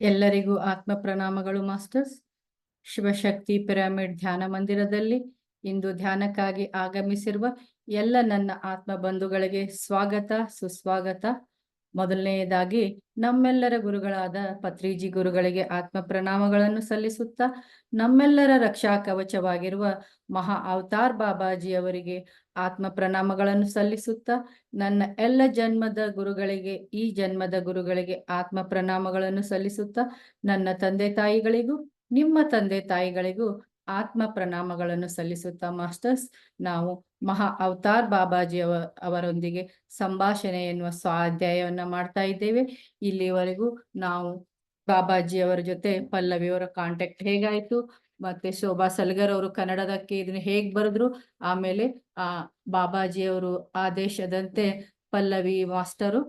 ಎಲ್ಲರಿಗೂ ಆತ್ಮ ಪ್ರಣಾಮಗಳು masters. Shivashakti pyramid ಧ್ಯಾನ ಮಂದಿರದಲ್ಲಿ ಇಂದು ಧ್ಯಾನಕ್ಕಾಗಿ ಆಗಮಿಸಿರುವ ಎಲ್ಲ ನನ್ನ ಆತ್ಮ ಬಂಧುಗಳಿಗೆ ಸ್ವಾಗತ, ಸುಸ್ವಾಗತ. ಮೊದಲನೆಯದಾಗಿ ನಮ್ಮೆಲ್ಲರ ಗುರುಗಳಾದ ಪತ್ರಿಜಿ ಗುರುಗಳಿಗೆ ಆತ್ಮ ಪ್ರಣಾಮಗಳನ್ನು ಸಲ್ಲಿಸುತ್ತಾ ನಮ್ಮೆಲ್ಲರ ರಕ್ಷಾ ಕವಚವಾಗಿರುವ ಮಹಾ ಅವತಾರ್ ಬಾಬಾಜಿ ಅವರಿಗೆ ಆತ್ಮ ಪ್ರಣಾಮಗಳನ್ನು ಸಲ್ಲಿಸುತ್ತಾ ನನ್ನ ಎಲ್ಲ ಜನ್ಮದ ಗುರುಗಳಿಗೆ ಈ ಜನ್ಮದ ಗುರುಗಳಿಗೆ ಆತ್ಮ ಪ್ರಣಾಮಗಳನ್ನು ಸಲ್ಲಿಸುತ್ತಾ ನನ್ನ ತಂದೆ ತಾಯಿಗಳಿಗೂ, ನಿಮ್ಮ ತಂದೆ ತಾಯಿಗಳಿಗೂ ಆತ್ಮ ಪ್ರಣಾಮಗಳನ್ನು ಸಲ್ಲಿಸುತ್ತಾ ಮಾಸ್ಟರ್ಸ್, ನಾವು ಮಹಾ ಅವತಾರ್ ಬಾಬಾಜಿ ಅವ ಅವರೊಂದಿಗೆ ಸಂಭಾಷಣೆ ಎನ್ನುವ ಸ್ವಾಧ್ಯಾಯವನ್ನು ಮಾಡ್ತಾ ಇದ್ದೇವೆ. ಇಲ್ಲಿವರೆಗೂ ನಾವು ಬಾಬಾಜಿ ಅವರ ಜೊತೆ ಪಲ್ಲವಿಯವರ ಕಾಂಟ್ಯಾಕ್ಟ್ ಹೇಗಾಯ್ತು? ಮತ್ತೆ ಶೋಭಾ ಸಲ್ಗರ್ ಅವರು ಕನ್ನಡದಕ್ಕೆ ಇದನ್ನ ಹೇಗ್ ಬರೆದ್ರು? ಆಮೇಲೆ ಆ ಬಾಬಾಜಿಯವರು ಆದೇಶದಂತೆ ಪಲ್ಲವಿ ಮಾಸ್ಟರು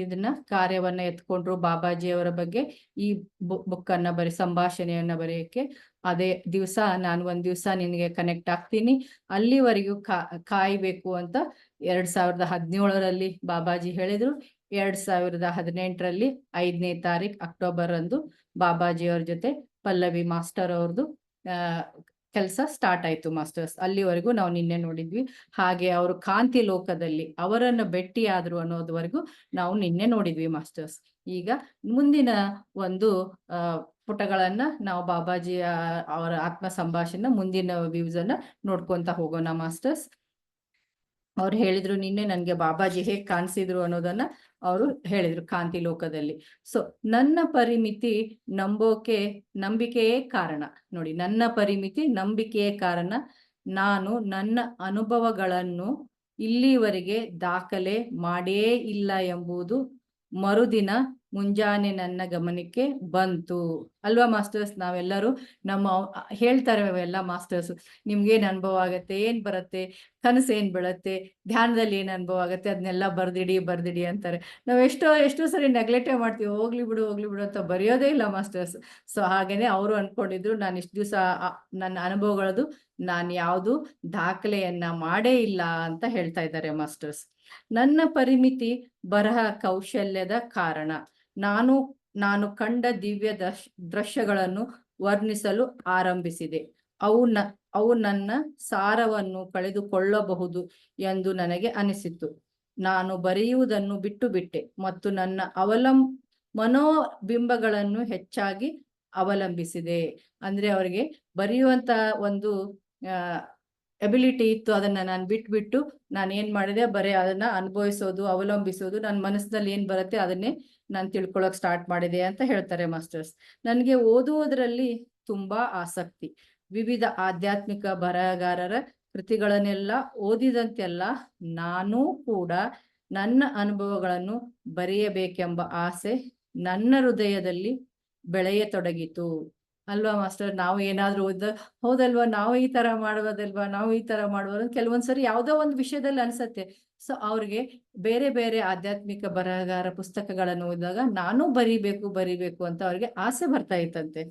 ಇದನ್ನ ಕಾರ್ಯವನ್ನ ಎತ್ಕೊಂಡ್ರು ಬಾಬಾಜಿಯವರ ಬಗ್ಗೆ. ಈ ಬುಕ್ ಅನ್ನ ಬರೀ, ಸಂಭಾಷಣೆಯನ್ನ ಬರೆಯಕ್ಕೆ. ಅದೇ ದಿವಸ, ನಾನು ಒಂದ್ ದಿವಸ ನಿನಗೆ ಕನೆಕ್ಟ್ ಆಗ್ತೀನಿ. ಅಲ್ಲಿವರೆಗೂ ಕಾಯ್ಬೇಕು ಅಂತ ಎರಡ್ ಸಾವಿರದ ಹದಿನೇಳರಲ್ಲಿ ಬಾಬಾಜಿ ಹೇಳಿದ್ರು. ಎರಡ್ ಸಾವಿರದ ಹದಿನೆಂಟರಲ್ಲಿ ಐದನೇ ತಾರೀಕ್ ಅಕ್ಟೋಬರ್ ಅಂದು ಬಾಬಾಜಿಯವ್ರ ಜೊತೆ ಪಲ್ಲವಿ ಮಾಸ್ಟರ್ ಅವ್ರದ್ದು ಕೆಲಸ ಸ್ಟಾರ್ಟ್ ಆಯ್ತು ಮಾಸ್ಟರ್ಸ್ ಅಲ್ಲಿವರೆಗೂ ನಾವು ನಿನ್ನೆ ನೋಡಿದ್ವಿ. ಹಾಗೆ ಅವರು ಕಾಂತಿ ಲೋಕದಲ್ಲಿ ಅವರನ್ನು ಭೇಟಿ ಆದ್ರು ಅನ್ನೋದವರೆಗೂ ನಾವು ನಿನ್ನೆ ನೋಡಿದ್ವಿ ಮಾಸ್ಟರ್ಸ್ ಈಗ ಮುಂದಿನ ಒಂದು ಪುಟಗಳನ್ನ ನಾವು ಬಾಬಾಜಿ ಅವರ ಆತ್ಮ ಸಂಭಾಷಣೆ ಮುಂದಿನ ವ್ಯೂಸ್ ಅನ್ನ ನೋಡ್ಕೊಂತ ಹೋಗೋಣ ಮಾಸ್ಟರ್ಸ್ ಅವ್ರು ಹೇಳಿದ್ರು, ನಿನ್ನೆ ನನ್ಗೆ ಬಾಬಾಜಿ ಹೇಗ್ ಕಾಣಿಸಿದ್ರು ಅನ್ನೋದನ್ನ ಅವರು ಹೇಳಿದ್ರು ಕಾಂತಿ ಲೋಕದಲ್ಲಿ. ಸೊ ನನ್ನ ಪರಿಮಿತಿ ನಂಬೋಕೆ ನಂಬಿಕೆಯೇ ಕಾರಣ. ನೋಡಿ, ನನ್ನ ಪರಿಮಿತಿ ನಂಬಿಕೆಯೇ ಕಾರಣ. ನಾನು ನನ್ನ ಅನುಭವಗಳನ್ನು ಇಲ್ಲಿವರೆಗೆ ದಾಖಲೆ ಮಾಡೇ ಇಲ್ಲ ಎಂಬುದು ಮರುದಿನ ಮುಂಜಾನೆ ನನ್ನ ಗಮನಕ್ಕೆ ಬಂತು. ಅಲ್ವಾ ಮಾಸ್ಟರ್ಸ್? ನಾವೆಲ್ಲರೂ ನಮ್ಮ ಹೇಳ್ತಾರೆ ಎಲ್ಲ ಮಾಸ್ಟರ್ಸ್ ನಿಮ್ಗೇನ್ ಅನುಭವ ಆಗತ್ತೆ? ಏನ್ ಬರುತ್ತೆ? ಕನಸು ಏನ್ ಬೀಳತ್ತೆ? ಧ್ಯಾನದಲ್ಲಿ ಏನ್ ಅನುಭವ ಆಗತ್ತೆ? ಅದನ್ನೆಲ್ಲ ಬರ್ದಿಡಿ ಬರ್ದಿಡಿ ಅಂತಾರೆ. ನಾವ್ ಎಷ್ಟೋ ಎಷ್ಟೋ ಸರಿ ನೆಗ್ಲೆಕ್ಟೇ ಮಾಡ್ತೀವಿ. ಹೋಗ್ಲಿ ಬಿಡು ಹೋಗ್ಲಿ ಬಿಡು ಅಂತ ಬರೆಯೋದೇ ಇಲ್ಲ ಮಾಸ್ಟರ್ಸ್. ಸೊ, ಹಾಗೇನೆ ಅವರು ಅನ್ಕೊಂಡಿದ್ರು, ನಾನು ಇಷ್ಟು ದಿವಸ ನನ್ನ ಅನುಭವಗಳದು ನಾನು ಯಾವುದು ದಾಖಲೆಯನ್ನ ಮಾಡೇ ಇಲ್ಲ ಅಂತ ಹೇಳ್ತಾ ಇದ್ದಾರೆ ಮಾಸ್ಟರ್ಸ್. ನನ್ನ ಪರಿಮಿತಿ ಬರಹ ಕೌಶಲ್ಯದ ಕಾರಣ. ನಾನು ನಾನು ಕಂಡ ದಿವ್ಯ ದಶ್, ದೃಶ್ಯಗಳನ್ನು ವರ್ಣಿಸಲು ಆರಂಭಿಸಿದೆ. ಅವು ನ, ಅವು ನನ್ನ ಸಾರವನ್ನು ಕಳೆದುಕೊಳ್ಳಬಹುದು ಎಂದು ನನಗೆ ಅನಿಸಿತು. ನಾನು ಬರೆಯುವುದನ್ನು ಬಿಟ್ಟು ಬಿಟ್ಟೆ ಮತ್ತು ನನ್ನ ಅವಲಂ, ಮನೋಬಿಂಬಗಳನ್ನು ಹೆಚ್ಚಾಗಿ ಅವಲಂಬಿಸಿದೆ. ಅಂದ್ರೆ ಅವರಿಗೆ ಬರೆಯುವಂತ ಒಂದು ಎಬಿಲಿಟಿ ಇತ್ತು, ಅದನ್ನ ನಾನು ಬಿಟ್ಬಿಟ್ಟು ನಾನು ಏನ್ ಮಾಡಿದೆ, ಬರೀ ಅದನ್ನ ಅನುಭವಿಸೋದು, ಅವಲಂಬಿಸೋದು ನನ್ನ ಮನಸ್ಸಿನಲ್ಲಿ ಏನ್ ಬರುತ್ತೆ ಅದನ್ನೇ ನಾನು ತಿಳ್ಕೊಳಕ್ ಸ್ಟಾರ್ಟ್ ಮಾಡಿದೆ ಅಂತ ಹೇಳ್ತಾರೆ ಮಾಸ್ಟರ್ಸ್ ನನಗೆ ಓದುವುದರಲ್ಲಿ ತುಂಬಾ ಆಸಕ್ತಿ. ವಿವಿಧ ಆಧ್ಯಾತ್ಮಿಕ ಬರಹಗಾರರ ಕೃತಿಗಳನ್ನೆಲ್ಲ ಓದಿದಂತೆಲ್ಲ ನಾನೂ ಕೂಡ ನನ್ನ ಅನುಭವಗಳನ್ನು ಬರೆಯಬೇಕೆಂಬ ಆಸೆ ನನ್ನ ಹೃದಯದಲ್ಲಿ ಬೆಳೆಯತೊಡಗಿತು. ಅಲ್ವಾ ಮಾಸ್ಟರ್? ನಾವು ಏನಾದ್ರೂ ಓದ ಹೌದಲ್ವಾ? ನಾವು ಈ ತರ ಮಾಡುವುದಲ್ವಾ? ನಾವು ಈ ತರ ಮಾಡುವುದು ಕೆಲವೊಂದ್ಸರಿ ಯಾವ್ದೋ ಒಂದು ವಿಷಯದಲ್ಲಿ ಅನ್ಸತ್ತೆ. ಸೊ ಅವ್ರಿಗೆ ಬೇರೆ ಬೇರೆ ಆಧ್ಯಾತ್ಮಿಕ ಬರಹಗಾರ ಪುಸ್ತಕಗಳನ್ನು ಓದಿದಾಗ ನಾನು ಬರಿಬೇಕು ಬರಿಬೇಕು ಅಂತ ಅವ್ರಿಗೆ ಆಸೆ ಬರ್ತಾ ಇತ್ತಂತೆ.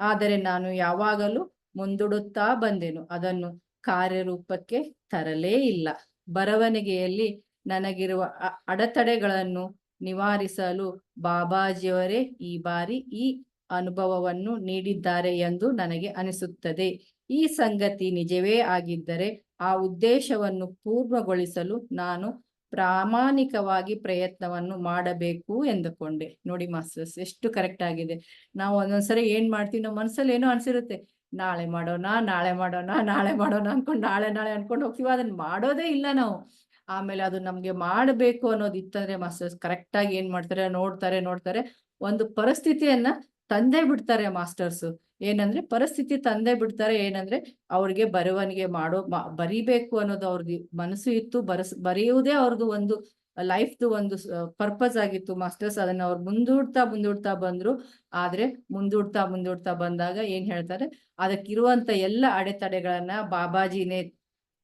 ಆದರೆ ನಾನು ಯಾವಾಗಲೂ ಮುಂದೂಡುತ್ತಾ ಬಂದೆನು. ಅದನ್ನು ಕಾರ್ಯರೂಪಕ್ಕೆ ತರಲೇ ಇಲ್ಲ. ಬರವಣಿಗೆಯಲ್ಲಿ ನನಗಿರುವ ಅಡೆತಡೆಗಳನ್ನು ನಿವಾರಿಸಲು ಬಾಬಾಜಿಯವರೇ ಈ ಬಾರಿ ಈ ಅನುಭವವನ್ನು ನೀಡಿದ್ದಾರೆ ಎಂದು ನನಗೆ ಅನಿಸುತ್ತದೆ. ಈ ಸಂಗತಿ ನಿಜವೇ ಆಗಿದ್ದರೆ ಆ ಉದ್ದೇಶವನ್ನು ಪೂರ್ಣಗೊಳಿಸಲು ನಾನು ಪ್ರಾಮಾಣಿಕವಾಗಿ ಪ್ರಯತ್ನವನ್ನು ಮಾಡಬೇಕು ಎಂದುಕೊಂಡೆ. ನೋಡಿ ಮಾಸ್ಟರ್ಸ್ ಎಷ್ಟು ಕರೆಕ್ಟ್ ಆಗಿದೆ. ನಾವು ಒಂದೊಂದ್ಸರಿ ಏನ್ ಮಾಡ್ತೀವಿ, ನಮ್ಮ ಮನಸ್ಸಲ್ಲಿ ಏನೋ ಅನ್ಸಿರುತ್ತೆ. ನಾಳೆ ಮಾಡೋಣ ನಾಳೆ ಮಾಡೋಣ ನಾಳೆ ಮಾಡೋಣ ಅನ್ಕೊಂಡು, ನಾಳೆ ನಾಳೆ ಅನ್ಕೊಂಡು ಹೋಗ್ತೀವಿ. ಅದನ್ನ ಮಾಡೋದೇ ಇಲ್ಲ ನಾವು. ಆಮೇಲೆ ಅದು ನಮ್ಗೆ ಮಾಡಬೇಕು ಅನ್ನೋದು ಇತ್ತಂದ್ರೆ ಮಾಸ್ಟರ್ಸ್ ಕರೆಕ್ಟ್ ಆಗಿ ಏನ್ ಮಾಡ್ತಾರೆ, ನೋಡ್ತಾರೆ ನೋಡ್ತಾರೆ. ಒಂದು ಪರಿಸ್ಥಿತಿಯನ್ನ ತಂದೆ ಬಿಡ್ತಾರೆ ಮಾಸ್ಟರ್ಸ್. ಏನಂದ್ರೆ ಪರಿಸ್ಥಿತಿ ತಂದೆ ಬಿಡ್ತಾರೆ, ಏನಂದ್ರೆ ಅವ್ರಿಗೆ ಬರವಣಿಗೆ ಮಾಡೋ ಬರಿಬೇಕು ಅನ್ನೋದು ಅವ್ರದ್ದು ಮನಸ್ಸು ಇತ್ತು, ಬರಸ್, ಬರೆಯುವುದೇ ಅವ್ರದ್ದು ಒಂದು ಲೈಫ್ದು ಒಂದು ಪರ್ಪಸ್ ಆಗಿತ್ತು ಮಾಸ್ಟರ್ಸ್. ಅದನ್ನ ಅವ್ರು ಮುಂದೂಡ್ತಾ ಮುಂದೂಡ್ತಾ ಬಂದ್ರು. ಆದ್ರೆ ಮುಂದೂಡ್ತಾ ಮುಂದೂಡ್ತಾ ಬಂದಾಗ ಏನ್ ಹೇಳ್ತಾರೆ? ಅದಕ್ಕಿರುವಂತ ಎಲ್ಲ ಅಡೆತಡೆಗಳನ್ನ ಬಾಬಾಜಿನೇ